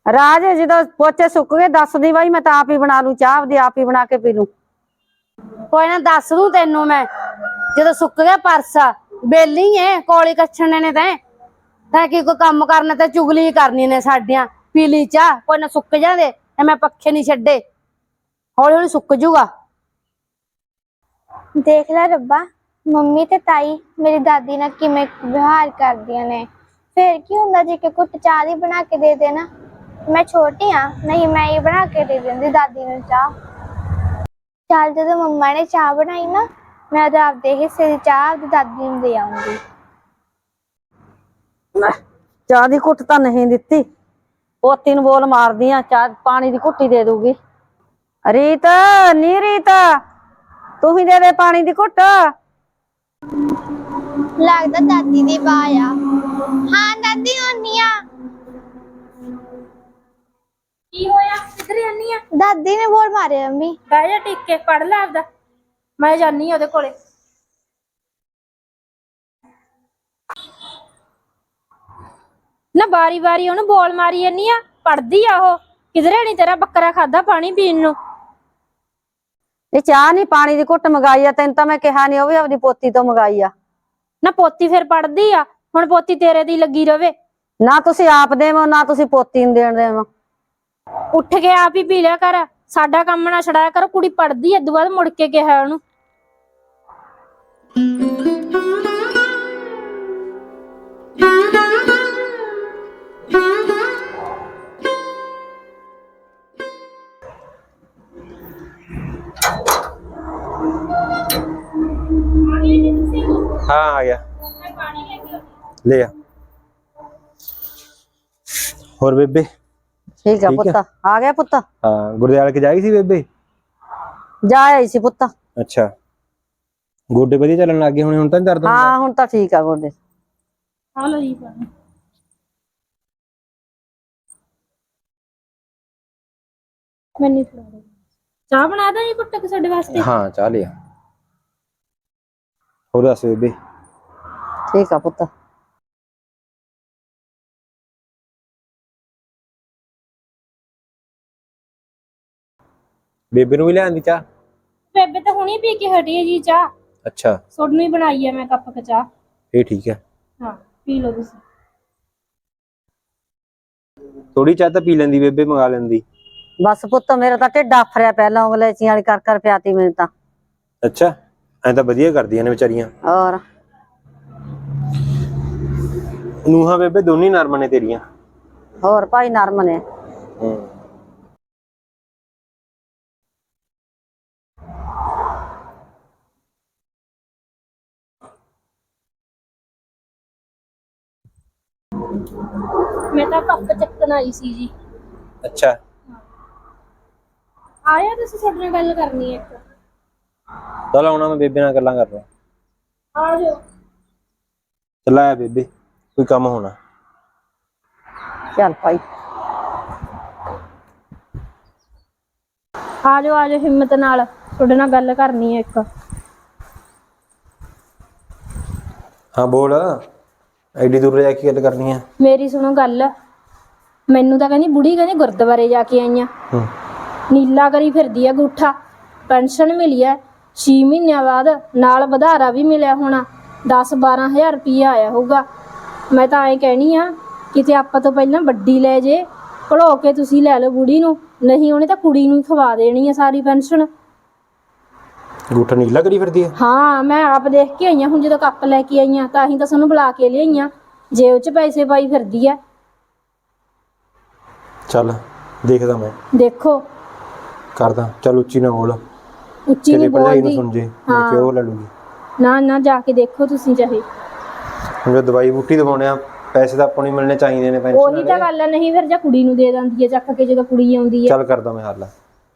ਰਾਜ ਜਦੋਂ ਪੋਚੇ ਸੁੱਕ ਗਏ ਦੱਸਦੀ ਬਾਈ ਮੈਂ ਤਾਂ ਆਪ ਹੀ ਬਣਾ ਲੂ ਚਾਹ ਆਪਦੀ ਆਪ ਹੀ ਬਣਾ ਕੇ ਪੀ ਲੂ। ਕੋਈ ਨਾ ਦੱਸ ਦੂੰ ਤੈਨੂੰ ਮੈਂ ਜਦੋਂ ਸੁੱਕ ਗਿਆ ਪਰਸਾ ਬੇਲੀ ਐ ਕੋਲੀ ਕੱਛਣੇ ਨੇ ਤੈਂ। ਤੈਂ ਕੀ ਕੋਈ ਕੰਮ ਕਰਨਾ ਤੇ ਚੁਗਲੀ ਕਰਨੀ ਨੇ ਸਾਡੀਆਂ ਪੀਲੀ ਚਾਹ ਕੋਈ ਨਾ ਸੁੱਕ ਜਾਂਦੇ ਤੇ ਮੈਂ ਪੱਖੇ ਨਹੀਂ ਛੱਡੇ। ਹੌਲੀ ਹੌਲੀ ਸੁੱਕ ਜੂਗਾ। ਦੇਖ ਲੈ ਰੱਬਾ ਮੰਮੀ ਤੇ ਤਾਈ ਮੇਰੀ ਦਾਦੀ ਨਾਲ ਕਿਵੇਂ ਵਿਵਹਾਰ ਕਰਦੀਆਂ ਨੇ। ਫੇਰ ਕੀ ਹੁੰਦਾ ਜੇ ਕਿ ਕੁੱਟ ਚਾਹ ਦੀ ਬਣਾ ਕੇ ਦੇ ਦੇਣਾ ਮੈਂ ਛੋਟੀ ਆ ਨਹੀਂ ਮੈਂ ਹੀ ਬਣਾ ਕੇ ਦੇ ਦਿੰਦੀ ਦਾਦੀ ਨੂੰ ਚਾਹ ਚੱਲ ਜਦੋਂ ਮੰਮਾ ਨੇ ਚਾਹ ਬਣਾਈ ਨਾ ਮੈਂ ਤਾਂ ਆਪਦੇ ਹਿੱਸੇ ਦੀ ਚਾਹ ਆਪਦੀ ਦਾਦੀ ਨੂੰ ਦੇ ਆਉਂਗੀ ਲੈ, ਚਾਹ ਦੀ ਘੁੱਟ ਤਾਂ ਨਹੀਂ ਦਿੱਤੀ ਪੋਤੀ ਨੂੰ ਬੋਲ ਮਾਰਦੀ ਆ ਚਾਹ ਪਾਣੀ ਦੀ ਘੁੱਟੀ ਦੇ ਦੂਗੀ ਰੀਤ ਨੀ ਰੀਤ ਤੂੰ ਹੀ ਦੇ ਦੇ ਪਾਣੀ ਦੀ ਘੁੱਟ ਲੱਗਦਾ ਦਾਦੀ ਦੀ ਬਾਹ ਆ ਹਾਂ ਦਾਦੀ ਹੁੰਨੀ ਆ ਕੀ ਹੋਇਆ ਜਾਨੀ ਆ? ਦਾਦੀ ਨੇ ਬੋਲ ਮਾਰੇ ਮੰਮੀ। ਬਹਿ ਜਾ ਟਿਕ ਕੇ ਪੜ ਲੈ ਆਪਦਾ। ਮੈਂ ਜਾਨੀ ਆ ਉਹਦੇ ਕੋਲੇ। ਨਾ ਬਾਰੀ ਬਾਰੀ ਉਹਨੂੰ ਬੋਲ ਮਾਰੀ ਜਾਨੀ ਆ ਪੜਦੀ ਆ ਉਹ। ਕਿਧਰੇ ਨਹੀਂ ਤੇਰਾ ਬੱਕਰਾ ਖਾਦਾ ਪਾਣੀ ਪੀਣ ਨੂੰ। ਇਹ ਚਾਹ ਨਹੀਂ ਪਾਣੀ ਦੀ ਘੁੱਟ ਮੰਗਾਈ ਆ ਤੈਨੂੰ ਤਾਂ ਮੈਂ ਕਿਹਾ ਨਹੀਂ ਉਹ ਵੀ ਆਪਦੀ ਪੋਤੀ ਤੋਂ ਮੰਗਾਈ ਆ। ਨਾ ਪੋਤੀ ਫਿਰ ਪੜਦੀ ਆ ਹੁਣ ਪੋਤੀ ਤੇਰੇ ਦੀ ਲੱਗੀ ਰਵੇ। ਨਾ ਤੁਸੀਂ ਆਪ ਦੇਵੋ ਨਾ ਤੁਸੀਂ ਪੋਤੀ ਨੂੰ ਦੇਣ ਦੇਵੋ। ਉੱਠ ਕੇ ਆਪ ਹੀ ਪੀ ਲਿਆ ਕਰ ਸਾਡਾ ਕੰਮ ਨਾ ਛੜਾਇਆ ਕਰ ਕੁੜੀ ਪੜਦੀ ਐ ਦੁਬਾਰਾ ਮੁੜ ਕੇ ਕਿਹਾ ਉਹਨੂੰ हाँ आ गया ले आ ਹੋਰ ਬੇਬੇ ਠੀਕ ਆ ਠੀਕ ਪੁੱਤ ਆ ਗਿਆ ਪੁੱਤ ਹਾਂ ਗੁਰਦਿਆਲ ਕੇ ਜਾਈ ਸੀ ਬੇਬੇ ਜਾ ਆਈ ਸੀ ਪੁੱਤ ਅੱਛਾ ਗੋਡੇ ਵਧੀਆ ਚੱਲਣ ਲੱਗ ਗਏ ਹੁਣ ਹੁਣ ਤਾਂ ਨੀ ਦਰਦ ਹੁੰਦਾ ਹਾਂ ਹੁਣ ਤਾਂ ਠੀਕ ਆ ਗੋਡੇ ਆ ਲੋ ਜੀ ਪਾਣੀ ਮੈਨੂੰ ਫੜਾ ਦੇ ਚਾਹ ਬਣਾ ਦਾਂ ਜੀ ਕੁੱਟਕ ਸਾਡੇ ਵਾਸਤੇ ਹਾਂ ਚਾਹ ਲਿਆ ਹੋਰ ਦੱਸ ਬੇਬੇ ਠੀਕ ਆ ਪੁੱਤ ਬੇਬੇ ਨੂੰ ਵੀ ਲਿਆਂਦੀ ਚਾਹ? ਬੇਬੇ ਤਾਂ ਹੁਣੀ ਪੀ ਕੇ ਹਟੀ ਹੈ ਜੀ ਚਾਹ। ਅੱਛਾ। ਸੋਡਨੂੰ ਹੀ ਬਣਾਈ ਹੈ ਮੈਂ ਕੱਪ ਕ ਚਾਹ। ਇਹ ਠੀਕ ਹੈ। ਹਾਂ ਪੀ ਲਓ ਤੁਸੀਂ। ਥੋੜੀ ਚਾਹ ਤਾਂ ਪੀ ਲੈਂਦੀ ਬੇਬੇ ਮੰਗਾ ਲੈਂਦੀ। ਬਸ ਪੁੱਤ ਮੇਰਾ ਤਾਂ ਢਿੱਡ ਆਫਰਿਆ ਪਹਿਲਾਂ ਉਂਗਲੇ ਚੀਆਂ ਵਾਲੀ ਕਰ ਕਰ ਪਿਆਤੀ ਮੈਨੂੰ ਤਾਂ। ਅੱਛਾ ਐਂ ਤਾਂ ਵਧੀਆ ਕਰਦੀਆਂ ਨੇ ਵਿਚਾਰੀਆਂ। ਔਰ ਨੂਹਾਂ ਬੇਬੇ ਦੋਨੀ ਨਰਮ ਨੇ ਤੇਰੀਆਂ। ਹੋਰ ਭਾਈ ਨਰਮ ਨੇ। ਹੂੰ। ਮੈਂ ਤਾਂ ਕੱਪ ਚੱਕਣ ਆਈ ਸੀ ਜੀ। ਅੱਛਾ। ਆਇਆ ਤੁਸੀਂ ਸਾਡੇ ਨਾਲ ਗੱਲ ਕਰਨੀ ਹੈ ਇੱਕ। ਚੱਲ ਆਉਣਾ ਮੈਂ ਬੇਬੇ ਨਾਲ ਗੱਲਾਂ ਕਰਦਾ ਆ ਜਾਓ। ਚੱਲ ਆਇਆ ਬੇਬੇ ਕੋਈ ਕੰਮ ਹੋਣਾ। ਚੱਲ ਭਾਈ। ਆ ਜਾਓ ਆ ਜਾਓ ਹਿੰਮਤ ਨਾਲ ਤੁਹਾਡੇ ਨਾਲ ਗੱਲ ਕਰਨੀ ਹੈ ਇੱਕ। ਹਾਂ ਬੋਲ। ਐਡੀ ਦੂਰ ਜਾ ਕੇ ਗੱਲ ਕਰਨੀ ਆ? ਮੇਰੀ ਸੁਣੋ ਗੱਲ। ਮੈਨੂੰ ਤਾਂ ਕਹਿੰਦੀ ਬੁੜੀ ਕਹਿੰਦੀ ਗੁਰਦੁਆਰੇ ਜਾ ਕੇ ਆਈਆਂ ਹੂੰ। ਨੀਲਾ ਕਰੀ ਫਿਰਦੀ ਆ ਗੁੱਠਾ ਪੈਨਸ਼ਨ ਮਿਲੀ ਐ 6 ਮਹੀਨਿਆਂ ਬਾਅਦ ਨਾਲ ਵਧਾਰਾ ਵੀ ਮਿਲਿਆ ਹੋਣਾ। 10 12000 ਰੁਪਈਆ ਆਇਆ ਹੋਊਗਾ। ਮੈਂ ਤਾਂ ਐਂ ਕਹਿਣੀ ਆ ਕਿਤੇ ਆਪਾਂ ਤੋਂ ਪਹਿਲਾਂ ਵੱਡੀ ਲੈ ਜੇ ਭੜੋ ਕੇ ਤੁਸੀਂ ਲੈ ਲਓ ਬੁੜੀ ਨੂੰ। ਨਹੀਂ ਉਹਨੇ ਤਾਂ ਕੁੜੀ ਨੂੰ ਹੀ ਖਵਾ ਦੇਣੀ ਆ ਸਾਰੀ ਪੈਨਸ਼ਨ। ਗੂਠਾ ਨੀਲਾ ਕਰੀ ਫਿਰਦੀ ਆ? ਹਾਂ ਮੈਂ ਆਪ ਦੇਖ ਕੇ ਆਈਆਂ ਹੁਣ ਜਦੋਂ ਕੱਪ ਲੈ ਕੇ ਆਈਆਂ ਤਾਂ ਅਸੀਂ ਤਾਂ ਸਾਨੂੰ ਬੁਲਾ ਕੇ ਲਿਆਈਆਂ ਜੇਬ 'ਚ ਪੈਸੇ ਪਾਈ ਫਿਰਦੀ ਐ ਚੱਲ ਦੇਖਦਾ ਮੈਂ। ਦੇਖੋ। ਕਰਦਾ। ਚੱਲ ਉੱਚੀ ਨਾ ਬੋਲ। ਉੱਚੀ ਨਹੀਂ ਭਰਜਾਈ ਨੂੰ ਬੋਲਦੀ। ਸੁਣ ਜੇ ਕੇ ਉਹ ਲੈ ਲੂਗੀ। ਨਾ ਨਾ ਜਾ ਕੇ ਦੇਖੋ ਤੁਸੀਂ ਚਾਹੇ। ਹੁਣ ਜੇ ਦਵਾਈ ਬੂਟੀ ਦਵਾਉਣੇ ਆ ਪੈਸੇ ਤਾਂ ਆਪਾਂ ਨੂੰ ਹੀ ਮਿਲਣੇ ਚਾਹੀਦੇ ਨੇ ਪੈਨਸ਼ਨ ਉਹੀ ਤਾਂ ਗੱਲ ਹੈ ਨਹੀਂ ਫਿਰ ਜੇ ਕੁੜੀ ਨੂੰ ਦੇ ਦਿੰਦੀ ਹੈ ਚੱਕ ਕੇ ਜਦੋਂ ਕੁੜੀ ਆਉਂਦੀ ਹੈ ਚੱਲ ਕਰਦਾ ਮੈਂ ਹੱਲ।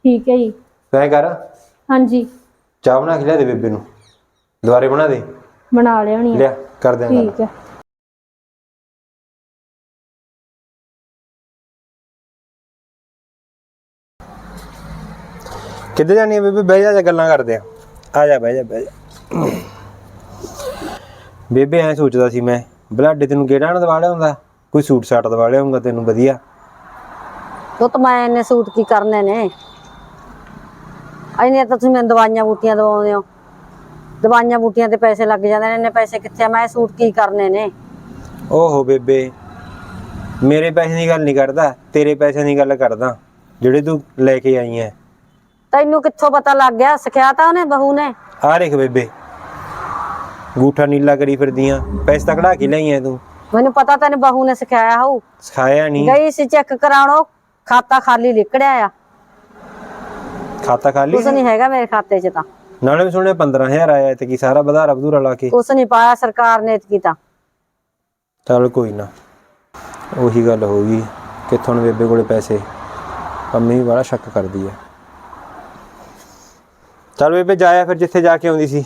ਠੀਕ ਹੈ ਜੀ। ਤੈਂ ਕਰ। ਹਾਂਜੀ। ਚਾਹ ਬਣਾ ਕੇ ਲਿਆ ਦੇ ਬੇਬੇ ਨੂੰ? ਦੁਬਾਰੇ ਬਣਾ ਦੇ? ਬਣਾ ਲਿਆਉਣੀ ਹੈ ਲਿਆ ਕਰ ਦਿਆਂ ਗੱਲ। ਠੀਕ ਹੈ ਕਿੱਥੇ ਜਾਣੀ ਆ ਬੇਬੇ? ਬਹਿ ਜਾ ਜਾ ਗੱਲਾਂ ਕਰਦੇ ਆ। ਆ ਜਾ ਬਹਿ ਜਾ ਬਹਿ ਜਾ। ਬੇਬੇ ਐ ਸੋਚਦਾ ਸੀ ਮੈਂ ਬਲਾਡੇ ਤੈਨੂੰ ਕਿਹੜਾ ਨਾ ਦਵਾ ਲਿਆ ਹੁੰਦਾ ਕੋਈ ਸੂਟ ਸਾਟ ਦਵਾ ਲਿਆ ਹੁੰਦਾ ਤੈਨੂੰ ਵਧੀਆ। ਉਹ ਤਾਂ ਮੈਂ ਇੰਨੇ ਸੂਟ ਕੀ ਕਰਨੇ ਨੇ? ਇੰਨੇ ਤਾਂ ਤੁਸੀਂ ਮੈਨੂੰ ਦਵਾਈਆਂ ਬੂਟੀਆਂ ਦਵਾਉਂਦੇ ਹੋ। ਦਵਾਈਆਂ ਬੂਟੀਆਂ ਤੇ ਪੈਸੇ ਲੱਗ ਜਾਂਦੇ ਨੇ ਇੰਨੇ ਪੈਸੇ ਕਿੱਥੇ ਆ? ਮੈਂ ਸੂਟ ਕੀ ਕਰਨੇ ਨੇ? ਓਹੋ ਬੇਬੇ ਮੇਰੇ ਪੈਸੇ ਦੀ ਗੱਲ ਨਹੀਂ ਕਰਦਾ ਤੇਰੇ ਪੈਸਿਆਂ ਦੀ ਗੱਲ ਕਰਦਾ ਜਿਹੜੇ ਤੂੰ ਲੈ ਕੇ ਆਈ ਐ। ਤੈਨੂੰ ਕਿੱਥੋਂ ਪਤਾ ਲੱਗ ਗਿਆ? ਸਿਖਿਆ ਤਾਂ ਉਹਨੇ ਬਹੂ ਨੇ? ਆ ਦੇਖ ਬੇਬੇ ਗੂਠਾ ਨੀਲਾ ਕਰੀ ਫਿਰਦੀਆਂ ਪੈਸੇ ਤਾਂ ਕਢਾ ਕੇ ਲਈ ਐ ਤੂੰ। ਮੈਨੂੰ ਪਤਾ ਤੈਨੂੰ ਬਹੂ ਨੇ ਸਿਖਾਇਆ ਹੋਊ। ਸਿਖਾਇਆ ਨਹੀਂ ਗਈ ਸੀ ਚੈੱਕ ਕਰਾਉਣੋ ਖਾਤਾ ਖਾਲੀ ਲਿਕੜਿਆ ਆ। ਖਾਤਾ ਖਾਲੀ ਕੁਛ ਨਹੀਂ ਹੈਗਾ ਮੇਰੇ ਖਾਤੇ 'ਚ ਤਾਂ। ਨਾਲੇ ਵੀ ਸੁਣਿਆ 15000 ਆਇਆ ਤੇ ਕੀ ਸਾਰਾ ਵਧਾਰਾ ਵਧੂਰਾ ਲਾ ਕੇ। ਕੁਛ ਨਹੀਂ ਪਾਇਆ ਸਰਕਾਰ ਨੇ ਇਤਕੀ ਤਾਂ। ਚੱਲ ਕੋਈ ਨਾ ਉਹੀ ਗੱਲ ਹੋ ਗਈ। ਕਿੱਥੋਂ ਨੂੰ ਬੇਬੇ ਕੋਲੇ ਪੈਸੇ? ਅੰਮੀ ਬੜਾ ਸ਼ੱਕ ਕਰਦੀ ਐ ਚੱਲ ਬੇਬੇ ਜਾਇਆ ਫਿਰ ਜਿੱਥੇ ਜਾ ਕੇ ਆਉਂਦੀ ਸੀ।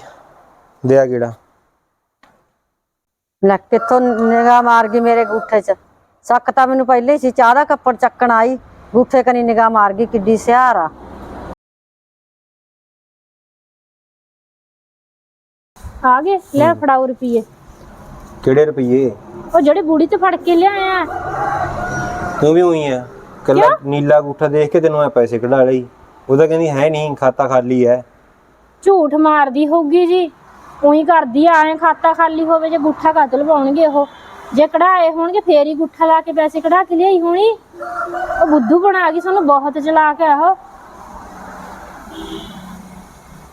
ਦਿਆ ਕਿਹੜਾ ਲੈ ਕਿੱਥੋਂ ਨਿਗਾਹ ਮਾਰ ਗਈ ਮੇਰੇ ਗੂਠੇ 'ਚ। ਸ਼ੱਕ ਤਾਂ ਮੈਨੂੰ ਪਹਿਲੇ ਹੀ ਸੀ ਚਾਹ ਦਾ ਕੱਪੜ ਚੱਕਣ ਆਈ। ਗੂਠੇ ਕਨੀ ਨਿਗਾਹ ਮਾਰ ਗਈ ਕਿੱਡੀ ਸਿਆਰ ਆ। ਆ ਗਏ ਲੈ ਫੜਾਓ ਰੁਪਈਏ। ਕਿਹੜੇ ਰੁਪਈਏ? ਉਹ ਜਿਹੜੇ ਬੁੜੀ ਤੇ ਫੜ ਕੇ ਲਿਆਇਆ ਤੂੰ ਵੀ ਉਹੀ ਆ। ਕੱਲਾ ਨੀਲਾ ਗੂਠਾ ਦੇਖ ਕੇ ਤੈਨੂੰ ਐ ਪੈਸੇ ਕਢਾ ਲਈ ਉਹਦਾ ਕਹਿੰਦੀ ਹੈ ਨਹੀਂ ਖਾਤਾ ਖਾਲੀ ਐ ਝੂਠ ਮਾਰਦੀ ਹੋਊਗੀ ਜੀ। ਉਹੀ ਕਰਦੀ ਆ ਐ ਖਾਤਾ ਖਾਲੀ ਹੋਵੇ ਜੇ ਗੁੱਠਾ ਕੱਢ ਲਵਾਉਣਗੇ ਉਹ। ਜੇ ਕਢਾਏ ਹੋਣਗੇ ਫੇਰ ਹੀ ਗੁੱਠਾ ਲਾ ਕੇ ਪੈਸੇ ਕਢਾ ਕੇ ਲਿਆਈ ਹੋਣੀ। ਉਹ ਬੁੱਧੂ ਬਣਾ ਗਈ ਸਾਨੂੰ ਬਹੁਤ ਚਲਾਕ ਹੈ ਉਹ।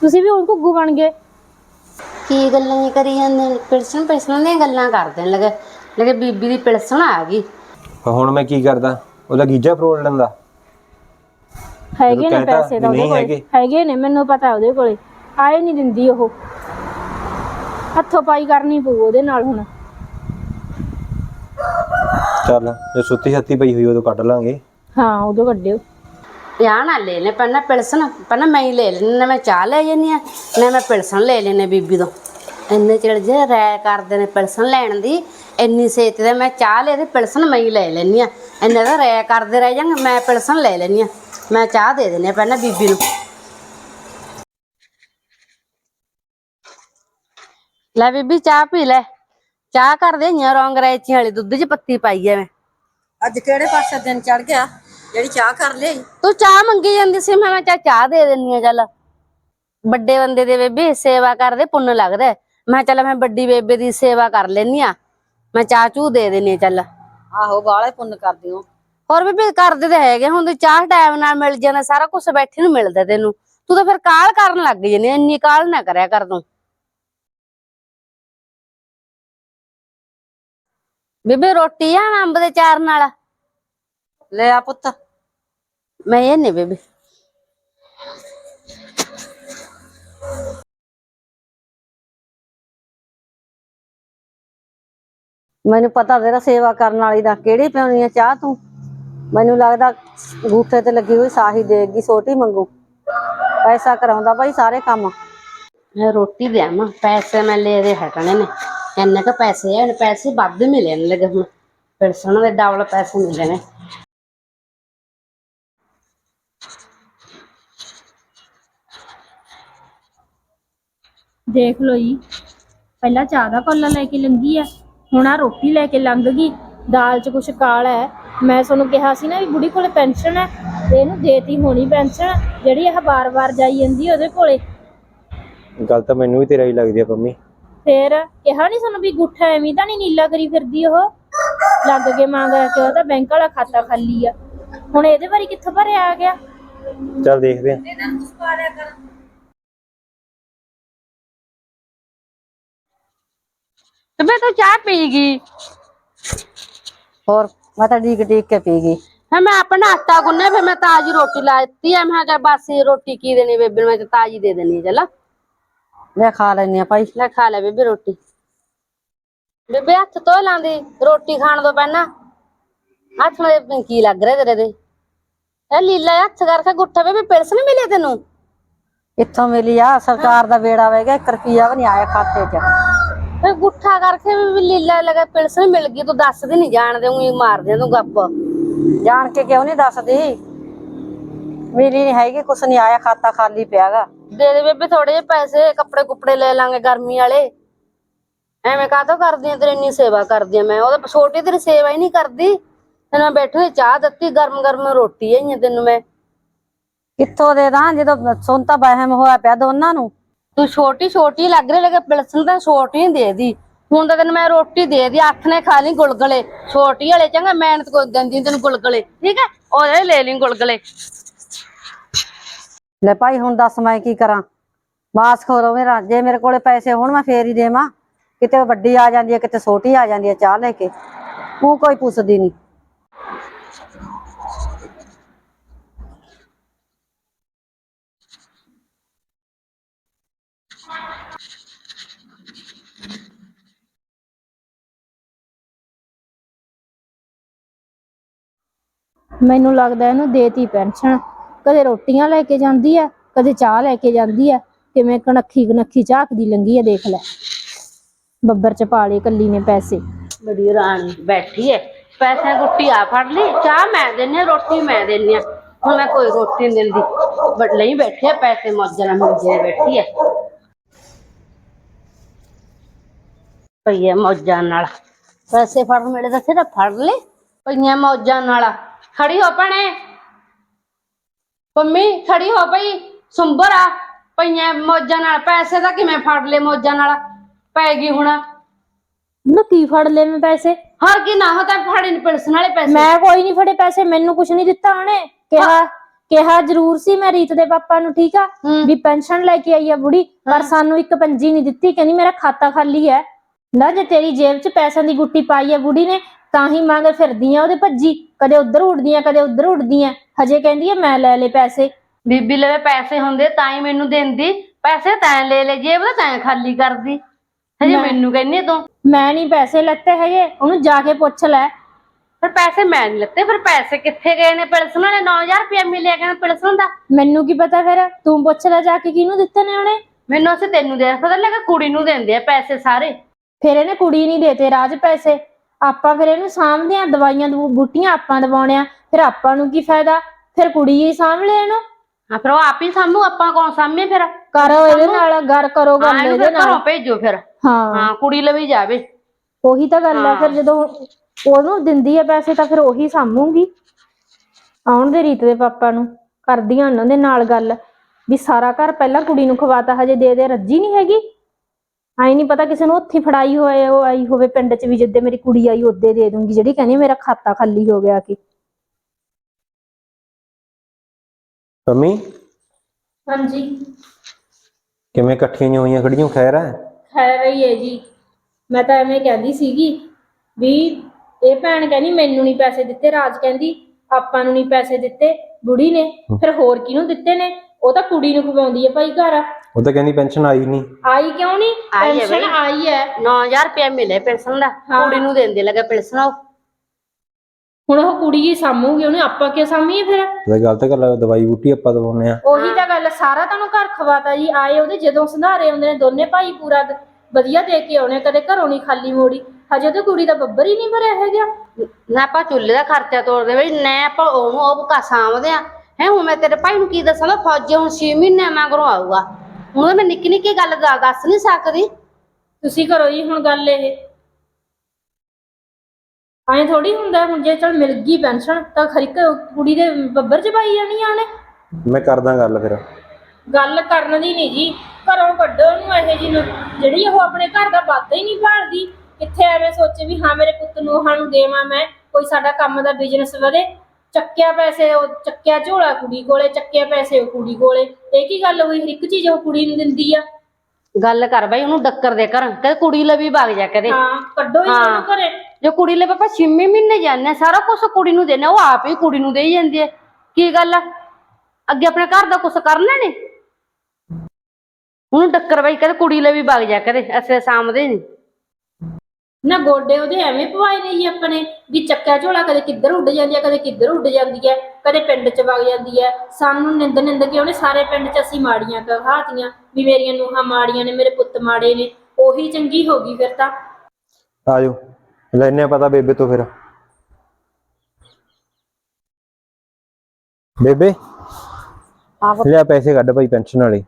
ਤੁਸੀਂ ਵੀ ਉਹ ਘੁੱਗੂ ਬਣ ਗਏ। ਕੀ ਗੱਲਾਂ ਨਹੀਂ ਕਰੀ ਜਾਂਦੇ ਨੇ? ਪਿਲਸਣ ਪਿਲਸਣ ਦੀਆਂ ਗੱਲਾਂ ਕਰਦੇ ਨੇ ਲਗੇ। ਲਗੇ ਬੀਬੀ ਦੀ ਪਿਲਸਣ ਆ ਗਈ। ਹੁਣ ਮੈਂ ਕੀ ਕਰਦਾ? ਉਹਦਾ ਗੀਜਾ ਫਰੋੜ ਲੈਂਦਾ ਹੈਗੇ ਨੇ ਕਹਿਤਾ ਪੈਸੇ ਤਾਂ ਵੀ ਉਹਦੇ ਨਹੀਂ ਕੋਲ। ਹੈਗੇ। ਹੈਗੇ ਨੇ ਮੈਨੂੰ ਪਤਾ ਉਹਦੇ ਕੋਲੇ। ਆਏ ਨਹੀਂ ਦਿੰਦੀ ਉਹ। ਹੱਥੋਂ ਪਾਈ ਕਰਨੀ ਪਊ ਉਹਦੇ ਨਾਲ ਹੁਣ। ਚੱਲ ਜੇ ਸੁੱਤੀ ਹੱਤੀ ਪਈ ਹੋਈ ਉਦੋਂ ਕੱਢ ਲਾਂਗੇ। ਹਾਂ ਉਦੋਂ ਕੱਢਿਓ। ਪਿਆ ਲੈ ਲੈ ਪਹਿਲਾਂ ਪਿਲਸਣ ਪਹਿਲਾਂ ਮੈਂ ਹੀ ਲੈ ਲੈਣੀ ਮੈਂ ਚਾਹ ਲੈ ਜਾਂਦੀ ਆ ਨਾ ਮੈਂ ਪਿਲਸਣ ਲੈ ਲੈਣੇ ਬੀਬੀ ਤੋਂ ਇੰਨੇ ਚਿਰ ਜੇ ਰਾਇ ਕਰਦੇ ਨੇ ਪਿਲਸਣ ਲੈਣ ਦੀ ਇੰਨੀ ਸੇਤ ਦੇ ਮੈਂ ਚਾਹ ਲੈ ਤੇ ਪਿਲਸਣ ਮੈਂ ਹੀ ਲੈ ਲੈਣੀ ਆ ਇੰਨੇ ਦਾ ਰਾਇ ਕਰਦੇ ਰਹਿ ਜਾਂਗੇ ਮੈਂ ਪਿਲਸਣ ਲੈ ਲੈਣੀ ਆ ਮੈਂ ਚਾਹ ਦੇ ਦੇਣੀ ਪਹਿਲਾਂ ਬੀਬੀ ਨੂੰ ਲੈ ਬੀਬੀ ਚਾਹ ਪੀ ਲੈ ਚਾਹ ਕਰਦੇ ਆ ਰੌਂਗ ਰਾਇਚੀ ਵਾਲੀ ਦੁੱਧ 'ਚ ਪੱਤੀ ਪਾਈ ਐ ਮੈਂ ਅੱਜ ਕਿਹੜੇ ਪਾਸੇ ਦਿਨ ਚੜ ਗਿਆ? ਜਿਹੜੀ ਚਾਹ ਕਰ ਲਈ? ਤੂੰ ਚਾਹ ਮੰਗੀ ਜਾਂਦੀ ਸੀ ਮੈਂ ਕਿਹਾ ਚਾਹ ਦੇ ਦਿੰਨੀ ਆ ਚੱਲ। ਵੱਡੇ ਬੰਦੇ ਦੇ ਬੇਬੇ ਸੇਵਾ ਕਰਦੇ ਪੁੰਨ ਲੱਗਦਾ। ਮੈਂ ਚੱਲ ਮੈਂ ਵੱਡੀ ਬੇਬੇ ਦੀ ਸੇਵਾ ਕਰ ਲੈਨੀ ਆ। ਮੈਂ ਚਾਹ ਚੂ ਦੇ ਦੇਣੀ ਆ ਚੱਲ। ਆਹੋ ਬਾਲੇ ਪੁੰਨ ਕਰਦੀ ਹੋ ਹੋਰ ਬੇਬੇ ਕਰਦੇ ਤੇ ਹੈਗੇ ਹੁਣ ਤੇ ਚਾਹ ਟਾਈਮ ਨਾਲ ਮਿਲ ਜਾਂਦਾ ਸਾਰਾ ਕੁਝ ਬੈਠੇ ਨੂੰ ਮਿਲਦਾ ਤੈਨੂੰ। ਤੂੰ ਤਾਂ ਫਿਰ ਕਾਲ ਕਰਨ ਲੱਗ ਜਾਂਦੀ ਆਂ, ਇੰਨੀ ਕਾਲ ਨਾ ਕਰਿਆ ਕਰ ਤੂੰ। ਬੇਬੇ ਰੋਟੀ ਆ ਅੰਬ ਦੇ ਚਾਰ ਨਾਲ? ਲੈ ਆ ਪੁੱਤ। ਮੈਂ ਇਹ ਨਹੀਂ ਬੇਬੇ। ਮੈਨੂੰ ਪਤਾ ਤੇਰਾ ਸੇਵਾ ਕਰਨ ਵਾਲੀ ਦਾ ਕਿਹੜੀ ਪਿਉਣੀ ਆ, ਚਾਹ ਤੂੰ। ਮੈਨੂੰ ਲੱਗਦਾ ਗੂਠੇ ਤੇ ਲੱਗੀ ਹੋਈ ਸਾਹੀ ਦੇਗੀ ਛੋਟੀ ਮੰਗੂ ਪੈਸਾ ਕਰਾਉਂਦਾ ਭਾਈ ਸਾਰੇ ਕੰਮ। ਮੈਂ ਰੋਟੀ ਦੇਵਾਂ ਪੈਸੇ ਮੈਂ ਲੈ ਦੇ ਹਟਣੇ ਨੇ। ਇੰਨੇ ਕ ਪੈਸੇ ਆ ਪੈਸੇ ਵੱਧ ਮਿਲੇ ਨੇ ਲੱਗੇ ਹੁਣ। ਪੈਨਸ਼ਨ ਦੇ ਡਬਲ ਪੈਸੇ ਮਿਲੇ ਦੇਖ ਲਓ ਜੀ। ਪਹਿਲਾਂ ਚਾਹ ਦਾ ਕੋਲਾ ਲੈ ਕੇ ਲੰਗੀ ਆ ਹੁਣ ਆ ਰੋਟੀ ਲੈ ਕੇ ਲੰਘ ਗਈ। ਦਾਲ 'ਚ ਕੁਛ ਕਾਲਾ ਹੈ। ਮੈਂ ਤੁਹਾਨੂੰ ਕਿਹਾ ਸੀ ਨਾ ਵੀ ਬੁੜੀ ਕੋਲੇ ਪੈਨਸ਼ਨ ਹੈ ਤੇ ਇਹਨੂੰ ਦੇਤੀ ਹੋਣੀ ਪੈਨਸ਼ਨ ਜਿਹੜੀ ਇਹ ਬਾਰ-ਬਾਰ ਜਾਈ ਜਾਂਦੀ ਉਹਦੇ ਕੋਲੇ। ਗੱਲ ਤਾਂ ਮੈਨੂੰ ਵੀ ਤੇਰਾ ਹੀ ਲੱਗਦੀ ਆ ਪੰਮੀ। ਫੇਰ ਕਿਹਾ ਨਹੀਂ ਸਾਨੂੰ ਵੀ ਗੁੱਠਾ ਐਵੇਂ ਤਾਂ ਨਹੀਂ ਨੀਲਾ ਕਰੀ ਫਿਰਦੀ ਉਹ? ਲੱਗ ਕੇ ਮੰਗ ਕੇ ਉਹਦਾ ਬੈਂਕ ਵਾਲਾ ਖਾਤਾ ਖਾਲੀ ਆ। ਹੁਣ ਇਹਦੇ ਬਾਰੇ ਕਿੱਥੋਂ ਭਰਿਆ ਆ ਗਿਆ? ਚੱਲ ਦੇਖਦੇ ਆ। ਤੇ ਮੈਂ ਤਾਂ ਚਾਹ ਪੀ ਗਈ। ਹੋਰ ਮੈਂ ਤਾਂ ਡੀਕ ਡੀਕ ਕੇ ਪੀ ਗਈ। ਫਿਰ ਮੈਂ ਆਪਣਾ ਆਟਾ ਗੁੰਨਿਆ ਫਿਰ ਮੈਂ ਤਾਜੀ ਰੋਟੀ ਲਾ ਦਿੱਤੀ ਐ ਮੈਂ ਕਿਹਾ ਬਸ ਇਹ ਰੋਟੀ ਕੀ ਦੇਣੀ ਬੇਬੇ ਨੂੰ? ਮੈਂ ਤਾਂ ਤਾਜੀ ਦੇ ਦੇਣੀ ਚੱਲ। ਲੈ ਖਾ ਲੈਣੀ ਆ ਭਾਈ। ਲੈ ਖਾ ਲੈ ਬੇਬੇ ਰੋਟੀ। ਬੇਬੇ ਹੱਥ ਧੋ ਲਾਂਦੀ ਰੋਟੀ ਖਾਣ ਤੋਂ ਪਹਿਲਾਂ। ਹੱਥ ਨਾਲ ਕੀ ਲੱਗ ਰਿਹਾ ਤੇਰੇ ਦੇ ਇਹ ਲੀਲਾ ਹੱਥ ਕਰਕੇ ਗੁੱਠਾ। ਬੇਬੇ ਪਿਲਸ ਨਹੀਂ ਮਿਲੇ ਤੈਨੂੰ? ਕਿੱਥੋਂ ਮਿਲੀ ਆ ਸਰਕਾਰ ਦਾ ਬੇੜਾ ਵੈਗਾ 1 ਰੁਪਿਆ ਵੀ ਨਹੀਂ ਆਇਆ ਖਾਤੇ 'ਚ। ਫਿਰ ਗੁੱਠਾ ਕਰਕੇ ਵੀ ਲੀਲਾ ਲਗਾ ਪਿਲਸ ਨਹੀਂ ਮਿਲ ਗਈ ਤੂੰ ਦੱਸਦੀ ਨਹੀਂ ਜਾਣਦੇ ਉਹੀ ਮਾਰਦੇ ਤੂੰ ਗੱਪ। ਜਾਣ ਕੇ ਕਿਉਂ ਨਹੀਂ ਦੱਸਦੀ? ਮਿਲੀ ਨਹੀਂ ਹੈਗੀ ਕੁਛ ਨਹੀਂ ਆਇਆ ਖਾਤਾ ਖਾਲੀ ਪਿਆਗਾ। ਦੇ ਦੇ ਬੇਬੇ ਥੋੜੇ ਜਿਹੇ ਪੈਸੇ ਕੱਪੜੇ ਕੁਪੜੇ ਲੈ ਲਾਂਗੇ ਗਰਮੀ ਵਾਲੇ। ਐਵੇਂ ਕਾਹਤੋਂ ਕਰਦੀ ਆ ਤੇਰੀ ਇੰਨੀ ਸੇਵਾ ਕਰਦੀ ਆ ਮੈਂ। ਉਹਦੇ ਛੋਟੀ ਤੇਰੀ ਸੇਵਾ ਹੀ ਨਹੀਂ ਕਰਦੀ। ਤੈਨੂੰ ਮੈਂ ਬੈਠੀ ਹੋਈ ਚਾਹ ਦਿੱਤੀ ਗਰਮ ਗਰਮ ਰੋਟੀ ਆਈ ਤੈਨੂੰ ਮੈਂ। ਕਿੱਥੋਂ ਦੇ ਦਾਂ? ਜਦੋਂ ਸੁਣ ਤਾਂ ਵਹਿਮ ਹੋਇਆ ਪਿਆ ਦੋਨਾਂ ਨੂੰ। ਤੂੰ ਛੋਟੀ ਛੋਟੀ ਲੱਗ ਰਹੀ, ਲੱਗੇ ਪਿਲਸਣ ਤਾਂ ਛੋਟੀ ਹੀ ਦੇ ਦੀ। ਹੁਣ ਤਾਂ ਤੈਨੂੰ ਮੈਂ ਰੋਟੀ ਦੇ ਦੀ, ਅੱਖ ਨੇ ਖਾ ਲਈ ਗੁਲਗਲੇ। ਛੋਟੀ ਵਾਲੇ ਚੰਗਾ ਮਿਹਨਤ ਕੋ ਦਿੰਦੀ ਤੈਨੂੰ ਗੁਲਗਲੇ, ਠੀਕ ਹੈ? ਉਹਦੇ ਲੈ ਲਈ ਗੁਲਗਲੇ। ਲੈ ਭਾਈ, ਹੁਣ ਦੱਸ ਮੈਂ ਕੀ ਕਰਾਂ? ਬਾਸ ਖੋਰੋ ਮੇਰਾ ਜੇ ਮੇਰੇ ਕੋਲੇ ਪੈਸੇ ਹੋਣ, ਮੈਂ ਫੇਰ ਹੀ ਦੇਵਾਂ। ਕਿਤੇ ਵੱਡੀ ਆ ਜਾਂਦੀ ਹੈ, ਕਿਤੇ ਛੋਟੀ ਆ ਜਾਂਦੀ ਹੈ, ਚਾਹ ਲੈ ਕੇ। ਤੂੰ ਕੋਈ ਪੁੱਛਦੀ ਨਹੀਂ ਮੈਨੂੰ ਲੱਗਦਾ ਇਹਨੂੰ ਦੇਤੀ ਪੈਨਸ਼ਨ। ਕਦੇ ਰੋਟੀਆਂ ਲੈ ਕੇ ਜਾਂਦੀ ਆ ਕਦੇ ਚਾਹ ਲੈ ਕੇ ਜਾਂਦੀ ਆ ਕਿਵੇਂ ਕਣਖੀ ਕਣਖੀ ਝਾਕਦੀ ਲੰਗੀ ਆ ਦੇਖ ਲੈ। ਬੱਬਰ ਚ ਪਾ ਲਏ ਕੱਲੀ ਨੇ ਪੈਸੇ। ਬੜੀ ਰਾਣੀ ਬੈਠੀ ਐ। ਪੈਸੇ ਗੁੱਟੀ ਆ ਫੜ ਲਈ ਚਾਹ ਮੈਂ ਦਿੰਨੀ ਆਂ, ਰੋਟੀ ਮੈਂ ਦਿੰਨੀ ਆ। ਹੁਣ ਮੈਂ ਕੋਈ ਰੋਟੀ ਨਹੀਂ ਦਿੰਦੀ। ਬਟ ਲਈ ਬੈਠੀ ਐ ਪੈਸੇ ਮੌਜਾਂ ਨਾਲ ਮਿਲ ਬੈਠੀ ਐ। ਪਈਏ ਮੌਜਾਂ ਨਾਲ। ਪੈਸੇ ਫੜ ਮੇਰੇ ਤਾਂ ਸਿਰ ਫੜ ਲੈ। ਪਈਆਂ ਮੌਜਾਂ ਨਾਲ। ਖੜੀ ਹੋ ਭੈਣੇ। ਪੰਮੀ ਖੜੀ ਹੋ ਪਈ ਸੁੰਬਰ ਆ। ਪਈਆਂ ਮੌਜਾਂ ਨਾਲ। ਪੈਸੇ ਤਾਂ ਕਿਵੇਂ ਫੜ ਲੈ ਮੌਜਾਂ ਨਾਲ? ਪੈ ਗਈ ਹੁਣ। ਨਾ ਕੀ ਫੜ ਲਏ ਮੈਂ ਪੈਸੇ? ਹਰ ਕੀ ਨਾ ਹੋ ਤਾਂ ਫੜੇ ਨਹੀਂ ਪਰਸਨ ਵਾਲੇ ਪੈਸੇ। ਮੈਂ ਕੋਈ ਨਹੀਂ ਫੜੇ ਪੈਸੇ ਮੈਨੂੰ ਕੁਛ ਨਹੀਂ ਦਿੱਤਾ ਉਹਨੇ। ਕਿਹਾ ਕਿਹਾ ਜ਼ਰੂਰ ਸੀ ਮੈਂ ਰੀਤ ਦੇ ਪਾਪਾ ਨੂੰ ਠੀਕ ਆ? ਹੂੰ। ਵੀ ਪੈਨਸ਼ਨ ਲੈ ਕੇ ਆਈ ਆ ਬੁੜੀ ਪਰ ਸਾਨੂੰ ਇੱਕ ਪੰਜੀ ਨਹੀਂ ਦਿੱਤੀ। ਕਹਿੰਦੀ ਮੇਰਾ ਖਾਤਾ ਖਾਲੀ ਹੈ। ਨਾ ਜੇ ਤੇਰੀ ਜੇਬ 'ਚ ਪੈਸਿਆਂ ਦੀ ਗੁੱਟੀ ਪਾਈ ਆ ਬੁੜੀ ਨੇ ਤਾਂ ਹੀ ਮੰਗ ਫਿਰਦੀਆਂ ਉਹਦੇ ਭੱਜੀ ਕਦੇ ਉੱਧਰ ਉੱਡਦੀਆਂ ਕਦੇ ਉੱਧਰ ਉੱਡਦੀਆਂ ਹਜੇ ਕਹਿੰਦੀ ਆ ਮੈਂ ਲੈ ਲਏ ਪੈਸੇ। ਬੀਬੀ ਲਵੇ ਪੈਸੇ ਹੁੰਦੇ ਤਾਂ ਹੀ ਮੈਨੂੰ ਦਿੰਦੀ। ਪੈਸੇ ਤੈਂ ਲੈ ਲੈ ਜੇਬ ਤਾਂ ਤੈਂ ਖਾਲੀ ਕਰਦੀ। ਹਜੇ ਮੈਨੂੰ ਕਹਿੰਨੀ ਤੂੰ ਮੈਂ ਨਹੀਂ ਪੈਸੇ ਲੱਤੇ ਹੈਗੇ ਉਹਨੂੰ ਜਾ ਕੇ ਪੁੱਛ ਲੈ। ਫਿਰ ਪੈਸੇ ਮੈਂ ਨਹੀਂ ਲੱਤੇ ਫਿਰ ਪੈਸੇ ਕਿੱਥੇ ਗਏ ਨੇ? ਪਿਲਸਨ ਵਾਲੇ 9000 ਰੁਪਏ ਮਿਲਿਆ ਕਹਿੰਦਾ ਪਿਲਸਨ ਦਾ ਮੈਨੂੰ ਕੀ ਪਤਾ ਫਿਰ? ਤੂੰ ਪੁੱਛ ਲੈ ਜਾ ਕੇ ਕਿਹਨੂੰ ਦਿੱਤੇ ਨੇ ਉਹਨੇ? ਮੈਨੂੰ ਅਸੀਂ ਤੈਨੂੰ ਦੇ ਪਤਾ ਲੱਗਾ ਕੁੜੀ ਨੂੰ ਦਿੰਦੇ ਆ ਪੈਸੇ ਸਾਰੇ। ਫਿਰ ਇਹਨੇ ਕੁੜੀ ਨਹੀਂ ਦੇਤੇ ਰਾਜ ਪੈਸੇ। ਆਪਾਂ ਫਿਰ ਇਹਨੂੰ ਸਾਂਭਦੇ ਆ ਦਵਾਈਆਂ ਦਵੂ ਬੂਟੀਆਂ ਆਪਾਂ ਦਵਾਉਣੇ ਆ ਫਿਰ ਆਪਾਂ ਨੂੰ ਕੀ ਫਾਇਦਾ? ਫਿਰ ਕੁੜੀ ਹੀ ਸਾਂਭ ਲੈ ਇਹਨੂੰ। ਹਾਂ ਫਿਰ ਉਹ ਆਪ ਹੀ ਸਾਹਮੂ ਆਪਾਂ ਕੌਣ ਸਾਹਮਣੇ ਫਿਰ? ਕਰੋ ਇਹਦੇ ਨਾਲ ਗੱਲ ਕਰੋ ਹਾਂ ਗੱਲ ਇਹਨੂੰ ਇਹਦੇ ਫਿਰ ਨਾਲ। ਭੇਜੋ ਫਿਰ। ਹਾਂ। ਹਾਂ ਕੁੜੀ ਲਵੀ ਜਾਵੇ। ਉਹੀ ਤਾਂ ਗੱਲ ਹੈ ਫਿਰ ਜਦੋਂ ਉਹਨੂੰ ਦਿੰਦੀ ਹੈ ਪੈਸੇ ਤਾਂ ਫਿਰ ਉਹੀ ਸਾਂਭੂਗੀ। ਆਉਣ ਦੇ ਰੀਤ ਦੇ ਪਾਪਾ ਨੂੰ ਕਰਦੀਆਂ ਉਹਨਾਂ ਦੇ ਨਾਲ ਗੱਲ। ਵੀ ਸਾਰਾ ਘਰ ਪਹਿਲਾਂ ਕੁੜੀ ਨੂੰ ਖਵਾਤਾ ਹਜੇ ਦੇ ਦੇ ਰੱਜੀ ਨਹੀਂ ਹੈਗੀ। ਆਈ ਨਹੀਂ ਪਤਾ ਕਿਸੇ ਨੂੰ ਉੱਥੇ ਫੜਾਈ ਹੋਏ ਉਹ ਆਈ ਹੋਵੇ ਪਿੰਡ 'ਚ ਵੀ ਜਿੱਦੇ ਮੇਰੀ ਕੁੜੀ ਆਈ ਉਹਦੇ ਦੇ ਦੂੰਗੀ ਜਿਹੜੀ ਕਹਿੰਦੀ ਮੇਰਾ ਖਾਤਾ ਖਾਲੀ ਹੋ ਗਿਆ ਕਿ। ਪੰਮੀ ਹਾਂਜੀ। ਕਿਵੇਂ ਇਕੱਠੀਆਂ ਜਿਹੀਆਂ ਹੋਈਆਂ ਖੜੀਆਂ ਖੈਰ ਹੈ ਖੈਰ ਹੈ ਜੀ। ਮੈਂ ਤਾਂ ਐਵੇਂ ਕਹਿੰਦੀ ਸੀਗੀ ਵੀ ਇਹ ਭੈਣ ਕਹਿੰਦੀ ਮੈਨੂੰ ਨਹੀਂ ਪੈਸੇ ਦਿੱਤੇ ਰਾਜ ਕਹਿੰਦੀ ਆਪਾਂ ਨੂੰ ਨਹੀਂ ਪੈਸੇ ਦਿੱਤੇ ਬੁੜੀ ਨੇ ਫਿਰ ਹੋਰ ਕਿਹਨੂੰ ਦਿੱਤੇ ਨੇ? ਉਹ ਤਾਂ ਕੁੜੀ ਨੂੰ ਖਵਾਉਂਦੀ ਹੈ ਭਾਈ ਘਰ। ਉਹ ਤਾਂ ਕਹਿੰਦੀ ਪੈਨਸ਼ਨ ਆਈ ਨਹੀਂ ਆਈ ਕਿਉਂ ਨਹੀਂ ਆਈ ਹੈ ਪੈਨਸ਼ਨ ਬਈ। ਆਈ ਹੈ। 9000 ਰੁਪਏ ਮਿਲੇ ਪਿਲਸਨ ਦਾ। ਹਾਂ। ਕੁੜੀ ਨੂੰ ਦਿੰਦੇ ਲੱਗਾ ਪਿਲਸਨ ਉਹ। ਹੁਣ ਉਹ ਕੁੜੀ ਹੀ ਸਾਂਭੂਗੀ ਉਹਨੇ ਆਪਾਂ ਕਿਉਂ ਸਾਂਭੀਏ ਫਿਰ? ਇਹ ਤਾਂ ਗਲਤ ਗੱਲ ਹੈ ਦਵਾਈ ਬੂਟੀ ਆਪਾਂ ਦਵਾਉਂਦੇ ਆ। ਉਹੀ ਤਾਂ ਗੱਲ ਸਾਰਾ ਤੁਹਾਨੂੰ ਘਰ ਖਵਾਤਾ ਜੀ। ਆਏ ਉਹਦੇ ਜਦੋਂ ਸੰਧਾਰੇ ਆਉਂਦੇ ਨੇ ਦੋਨੇ ਭਾਈ ਪੂਰਾ ਦ- ਵਧੀਆ ਦੇ ਕੇ ਆਉਣੇ ਕਦੇ ਘਰੋਂ ਨਹੀਂ ਖਾਲੀ ਮੋੜੀ। ਹਜੇ ਤਾਂ ਕੁੜੀ ਦਾ ਬੱਬਰ ਹੀ ਨਹੀਂ ਭਰਿਆ ਹੈਗਾ। ਨਾ ਆਪਾਂ ਚੁੱਲ੍ਹੇ ਦਾ ਖਰਚਾ ਤੋੜਦੇ ਬਈ ਨਾ ਆਪਾਂ ਉਹਨੂੰ ਉਹ ਕਾ ਸਾਂਭਦੇ ਆ। ਹੈ ਹੁਣ ਮੈਂ ਤੇਰੇ ਭਾਈ ਨੂੰ ਕੀ ਦੱਸਾਂ ਮੈਂ ਫੌਜੀ ਹੁਣ 6 ਮਹੀਨੇ ਮਗਰੋਂ ਆਊਗਾ। ਹੁਣ ਮੈਂ ਨਿੱਕੀ ਨਿੱਕੀ ਗੱਲ ਦਾ ਦੱਸ ਨਹੀਂ ਸਕਦੀ। ਤੁਸੀਂ ਕਰੋ ਜੀ ਹੁਣ ਗੱਲ ਇਹ। ਐਂ ਥੋੜੀ ਹੁੰਦਾ ਹੁਣ ਜੇ ਚਲ ਮਿਲ ਗਈ ਪੈਨਸ਼ਨ ਤਾਂ ਖਰੀਕ ਕੁੜੀ ਦੇ ਬੱਬਰ ਚ ਪਾਈ ਜਾਣੀ ਆ ਉਹਨੇ। ਮੈਂ ਕਰਦਾ ਗੱਲ ਫਿਰ। ਗੱਲ ਕਰਨ ਦੀ ਨਹੀਂ ਜੀ ਘਰੋਂ ਕੱਢੋ ਉਹਨੂੰ ਇਹ ਜੀ ਨੂੰ। ਜਿਹੜੀ ਉਹ ਆਪਣੇ ਘਰ ਦਾ ਵਾਧਾ ਹੀ ਨਹੀਂ ਭਾਲਦੀ ਕਿੱਥੇ ਐਵੇਂ ਸੋਚੇ ਵੀ ਹਾਂ ਮੇਰੇ ਪੁੱਤ ਨੂੰ ਹਾਂ ਨੂੰ ਦੇਵਾਂ ਮੈਂ ਕੋਈ ਸਾਡਾ ਕੰਮ ਦਾ ਬਿਜ਼ਨਸ ਵਧੇ। ਚੱਕਿਆ ਪੈਸੇ ਉਹ ਚੱਕਿਆ ਝੋਲਾ ਕੁੜੀ ਕੋਲੇ ਚੱਕਿਆ ਪੈਸੇ ਉਹ ਕੁੜੀ ਕੋਲੇ। ਇਹ ਕੀ ਗੱਲ ਹੋਈ? ਹਰ ਇੱਕ ਚੀਜ਼ ਉਹ ਕੁੜੀ ਨੂੰ ਦਿੰਦੀ ਆ। ਗੱਲ ਕਰ ਬਾਈ ਉਹਨੂੰ ਡੱਕਰ ਦੇ ਕਰ ਕਦੇ ਕੁੜੀ ਲਈ ਵੀ ਵਗ ਜਾ ਕਦੇ ਹਾਂ ਕੱਢੋ ਹੀ। ਉਹਨੂੰ ਘਰੇ। ਜੋ ਕੁੜੀ ਲਈ ਪਾਪਾ 6 ਮਹੀਨੇ ਜਾਂਦੇ ਸਾਰਾ ਕੁਝ ਕੁੜੀ ਨੂੰ ਦੇਣਾ ਉਹ ਆਪ ਹੀ ਕੁੜੀ ਨੂੰ ਦੇਈ ਜਾਂਦੀ ਹੈ ਕੀ ਗੱਲ ਆ? ਅੱਗੇ ਆਪਣੇ ਘਰ ਦਾ ਕੁਝ ਕਰਨਾ ਨੇ ਉਹਨੂੰ ਡੱਕਰ ਬਾਈ ਕਦੇ ਕੁੜੀ ਲਈ ਵੀ ਵਗ ਜਾ ਕਦੇ ਅਸੀਂ ਸਾਂਭਦੇ ਨਹੀਂ ਨਾ ਗੋਡੇ ਉਹਦੇ ਐਵੇਂ ਪਵਾਏ ਨੇ ਜੀ ਆਪਣੇ ਵੀ ਚੱਕਿਆ ਝੋਲਾ ਕਦੇ ਕਿੱਧਰ ਉੱਡ ਜਾਂਦੀ ਹੈ ਕਦੇ ਕਿੱਧਰ ਉੱਡ ਜਾਂਦੀ ਹੈ ਕਦੇ ਪਿੰਡ ਚ ਵਗ ਜਾਂਦੀ ਹੈ ਸਾਨੂੰ ਨਿੰਦ ਨਿੰਦ ਕੇ ਉਹਨੇ ਸਾਰੇ ਪਿੰਡ ਚ ਅਸੀਂ ਮਾੜੀਆਂ ਕਹਾਤੀਆਂ ਵੀ ਮੇਰੀਆਂ ਨੂੰਹਾਂ ਮਾੜੀਆਂ ਨੇ ਮੇਰੇ ਪੁੱਤ ਮਾੜੇ ਨੇ ਉਹੀ ਚੰਗੀ ਹੋ ਗਈ ਫਿਰ ਤਾਂ। ਆ ਜਾਓ ਲੈਨੇ ਆ ਪਤਾ ਬੇਬੇ ਤੋਂ ਫਿਰ। ਬੇਬੇ ਹਾਂ ਪੁੱਤ ਲਿਆ ਪੈਸੇ ਕੱਢ ਭਾਈ ਪੈਨਸ਼ਨ ਵਾਲੇ।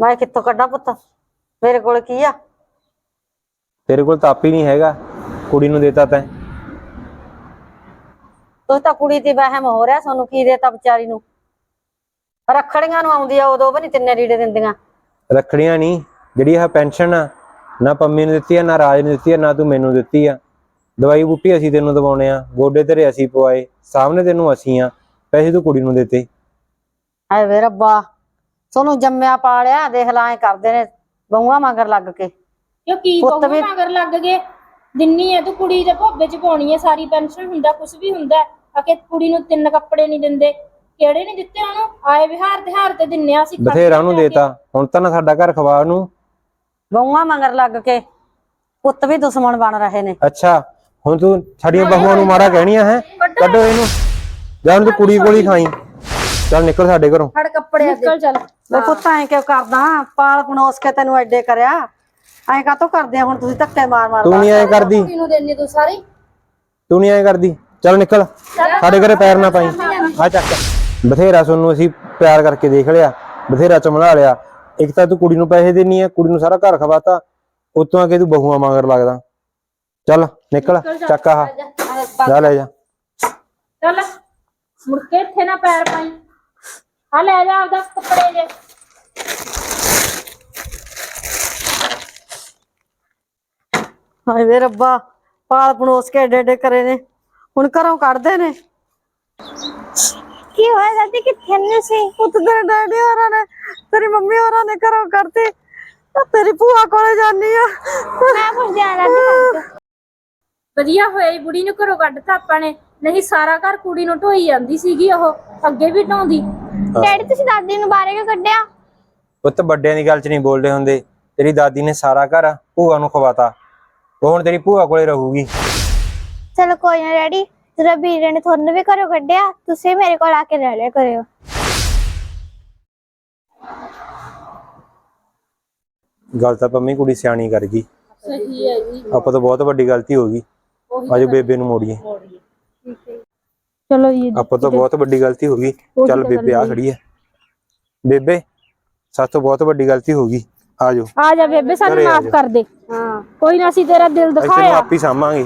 ਮੈਂ ਕਿੱਥੋਂ ਕੱਢਾਂ ਪੁੱਤ? ਮੇਰੇ ਕੋਲ ਕੀ ਆ? ਤੇਰੇ ਕੋਲ ਤਾਂ ਆਪ ਹੀ ਨਹੀਂ ਹੈਗਾ ਕੁੜੀ ਨੂੰ ਦੇਤਾ ਤੈਂ। ਤੁਸੀਂ ਤਾਂ ਕੁੜੀ ਦੀ ਵਹਿਮ ਹੋ ਰਿਹਾ ਤੁਹਾਨੂੰ ਕੀ ਦੇਤਾ ਵਿਚਾਰੀ ਨੂੰ? ਰੱਖੜੀਆਂ ਨੂੰ ਆਉਂਦੀ ਆ ਉਦੋਂ ਵੀ ਨਹੀਂ ਤਿੰਨੇ ਰੀੜੇ ਦਿੰਦੀਆਂ। ਰੱਖੜੀਆਂ ਨਹੀਂ ਜਿਹੜੀ ਇਹ ਪੈਨਸ਼ਨ ਆ ਨਾ ਪੰਮੀ ਨੂੰ ਦਿੱਤੀ ਆ ਨਾ ਰਾਜ ਨੂੰ ਦਿੱਤੀ ਆ ਨਾ ਤੂੰ ਮੈਨੂੰ ਦਿੱਤੀ ਆ। ਦਵਾਈ ਬੂਟੀ ਅਸੀਂ ਤੈਨੂੰ ਦਵਾਉਣੇ ਆ ਗੋਡੇ ਤੇਰੇ ਅਸੀਂ ਪਵਾਏ ਸਾਹਮਣੇ ਤੈਨੂੰ ਅਸੀਂ ਆ ਪੈਸੇ ਤੂੰ ਕੁੜੀ ਨੂੰ ਦਿੱਤੇ। ਹਾਏ ਵੇ ਰੱਬਾ ਤੁਹਾਨੂੰ ਜੰਮਿਆ ਪਾਲਿਆ ਦੇਖ ਲਾਂ ਕਰਦੇ ਨੇ ਬਹੂਆਂ ਮਗਰ ਲੱਗ ਕੇ। ਕਿਉਂ ਕੀ ਪੁੱਤ ਕਹੂੰ ਵੀ- ਮਗਰ ਲੱਗ ਗਏ। ਦਿੰਨੀ ਹੈ ਤੂੰ ਕੁੜੀ ਦੇ ਭੋਬੇ ਚ ਪਾਉਣੀ ਹੈ ਸਾਰੀ ਪੈਨਸ਼ਨ ਹੁੰਦਾ ਕੁਝ ਵੀ ਹੁੰਦਾ। ਆ ਕਿ ਕੁੜੀ ਨੂੰ ਤਿੰਨ ਕੱਪੜੇ ਨਹੀਂ ਦਿੰਦੇ। ਕਿਹੜੇ ਨਹੀਂ ਦਿੱਤੇ ਉਹਨੂੰ? ਆਏ ਵਿਹਾਰ ਤਿਹਾਰ ਤੇ ਦਿੰਨੇ ਆ ਅਸੀਂ ਖਰਚ ਬਥੇਰਾ ਉਹਨੂੰ। ਦੇਤਾ। ਹੁਣ ਤਾਂ ਨਾ ਸਾਡਾ ਘਰ ਖਵਾ ਉਹਨੂੰ। ਬਹੂਆਂ ਮਗਰ ਲੱਗ ਕੇ। ਪੁੱਤ ਵੀ ਦੁਸ਼ਮਣ ਬਣ ਰਹੇ ਨੇ। ਅੱਛਾ ਹੁਣ ਤੂੰ ਸਾਡੀਆਂ ਬਹੂਆਂ ਨੂੰ ਮਾਰਾ ਕਹਿਣੀਆਂ ਹੈ? ਕੱਢੋ ਇਹਨੂੰ। ਜਾਂ ਹੁਣ ਤੂੰ ਕੁੜੀ ਕੋਲ ਹੀ ਖਾਈ। ਚੱਲ ਨਿਕਲ ਸਾਡੇ ਘਰੋਂ। ਫੜ ਕੱਪੜੇ ਨਿਕਲ ਚੱਲ। ਵੇ ਪੁੱਤ ਐਂ ਕਿਉਂ ਕਰਦਾ? ਪਾਲ ਪਣੋਸ ਕੇ ਤੈਨੂੰ ਐਡੇ ਕਰਿਆ। ਐਂ ਕਾਤੋਂ ਕਰਦੇ ਆ ਹੁਣ ਤੁਸੀਂ ਧੱਕੇ ਮਾਰ ਮਾਰ ਤੂੰ ਨਹੀਂ ਐ ਕਰਦੀ। ਕੁੜੀ ਨੂੰ ਦੇਣੀ ਤੂੰ ਸਾਰੀ? ਤੂੰ ਨਹੀਂ ਐ ਕਰਦੀ। ਚੱਲ ਨਿਕਲ। ਸਾਡੇ ਘਰੇ ਪੈਰ ਨਾ ਪਾਈ। ਆ ਚੱਕ ਬਥੇਰਾ ਸੋਨੂੰ ਅਸੀਂ ਪਿਆਰ ਕਰਕੇ ਦੇਖ ਲਿਆ। ਬਥੇਰਾ ਚਮੜਾ ਲਿਆ। ਇੱਕ ਤਾਂ ਤੂੰ ਕੁੜੀ ਨੂੰ ਪੈਸੇ ਦੇਣੀ ਆ ਕੁੜੀ ਨੂੰ ਸਾਰਾ ਘਰ ਖਵਾਤਾ। ਉਤੋਂ ਆ ਕੇ ਤੂੰ ਬਹੂਆਂ ਮਗਰ ਲੱਗਦਾ। ਚੱਲ ਨਿਕਲ। ਚੱਕ ਆਹ। ਜਾ ਲੈ ਜਾ। ਚੱਲ। ਮੁੜ ਕੇ ਇੱਥੇ ਨਾ ਪੈਰ ਪਾਈ। ਆ ਲੈ ਜਾ ਆਪਦਾ ਕੱਪੜੇ ਜੇ। ਹਾਏ ਵੇ ਰੱਬਾ ਪਾਲ ਪਣੋਸ ਕੇ ਐਡੇ ਐਡੇ ਕਰੇ ਨੇ ਹੁਣ ਘਰੋਂ ਕੱਢਦੇ ਨੇ। ਕੀ ਹੋਇਆ ਦਾਦੀ ਕਿੱਥੇ ਨੇ ਸੀ ਪੁੱਤ ਤੇਰੇ ਡੈਡੀ ਹੋਰਾਂ ਨੇ ਤੇਰੀ ਮੰਮੀ ਹੋਰਾਂ ਨੇ ਘਰੋਂ ਕੱਢਤੇ ਤਾਂ ਤੇਰੀ ਭੂਆ ਕੋਲੇ ਜਾਨੀ ਆ। ਮੈਂ ਪੁੱਛਦੀ ਆ ਦਾਦੀ ਵਧੀਆ ਹੋਇਆ ਜੀ ਬੁੜੀ ਨੂੰ ਘਰੋਂ ਕੱਢਤਾ ਆਪਾਂ ਨੇ ਨਹੀਂ ਸਾਰਾ ਘਰ ਕੁੜੀ ਨੂੰ ਢੋਈ ਜਾਂਦੀ ਸੀਗੀ ਉਹ ਅੱਗੇ ਵੀ ਢਾਉਂਦੀ। ਡੈਡੀ ਤੁਸੀਂ ਦਾਦੀ ਨੂੰ ਬਾਹਰ ਕਿਉਂ ਕੱਢਿਆ? ਪੁੱਤ ਵੱਡਿਆਂ ਦੀ ਗੱਲ 'ਚ ਨਹੀਂ ਬੋਲਦੇ ਹੁੰਦੇ ਤੇਰੀ ਦਾਦੀ ਨੇ ਸਾਰਾ ਘਰ ਭੂਆ ਨੂੰ ਖਵਾਤਾ। ਉਹ ਹੁਣ ਤੇਰੀ ਭੂਆ ਕੋਲੇ ਰਹੂਗੀ। ਚਲੋ ਕੋਈ ਨਾ ਡੈਡੀ ਜਦੋਂ ਵੀਰੇ ਨੇ ਤੁਹਾਨੂੰ ਵੀ ਘਰੋਂ ਕੱਢਿਆ ਤੁਸੀਂ ਮੇਰੇ ਕੋਲ ਆ ਕੇ ਰਹਿ ਲਿਆ ਕਰਿਓ। ਗੱਲ ਤਾਂ ਪੰਮੀ ਕੁੜੀ ਸਿਆਣੀ ਕਰ ਗਈ। ਸਹੀ ਹੈ ਜੀ ਆਪਾਂ ਤਾਂ ਬਹੁਤ ਵੱਡੀ ਗਲਤੀ ਹੋ ਗਈ। ਅੱਜ ਬੇਬੇ ਨੂੰ ਮੋੜੀਏ। ਚਲੋ ਜੀ ਆਪਾਂ ਤਾਂ ਬਹੁਤ ਵੱਡੀ ਗਲਤੀ ਹੋ ਗਈ। ਚੱਲ ਬੇਬੇ ਆ ਖੜੀ ਹੈ। ਬੇਬੇ ਸਾਥੋਂ ਬਹੁਤ ਵੱਡੀ ਗਲਤੀ ਹੋ ਗਈ। ਆ ਜਾਓ। ਆ ਜਾ ਬੇਬੇ ਸਾਨੂੰ ਘਰੇ ਆ ਮਾਫ ਜਾ। ਕਰ ਦੇ। ਹਾਂ ਕੋਈ ਨਾ ਅਸੀਂ ਤੇਰਾ ਦਿਲ ਅਸੀਂ ਤੈਨੂੰ ਦਿਖਾਇਆ। ਆਪ ਸਾਂਭਾਂਗੇ।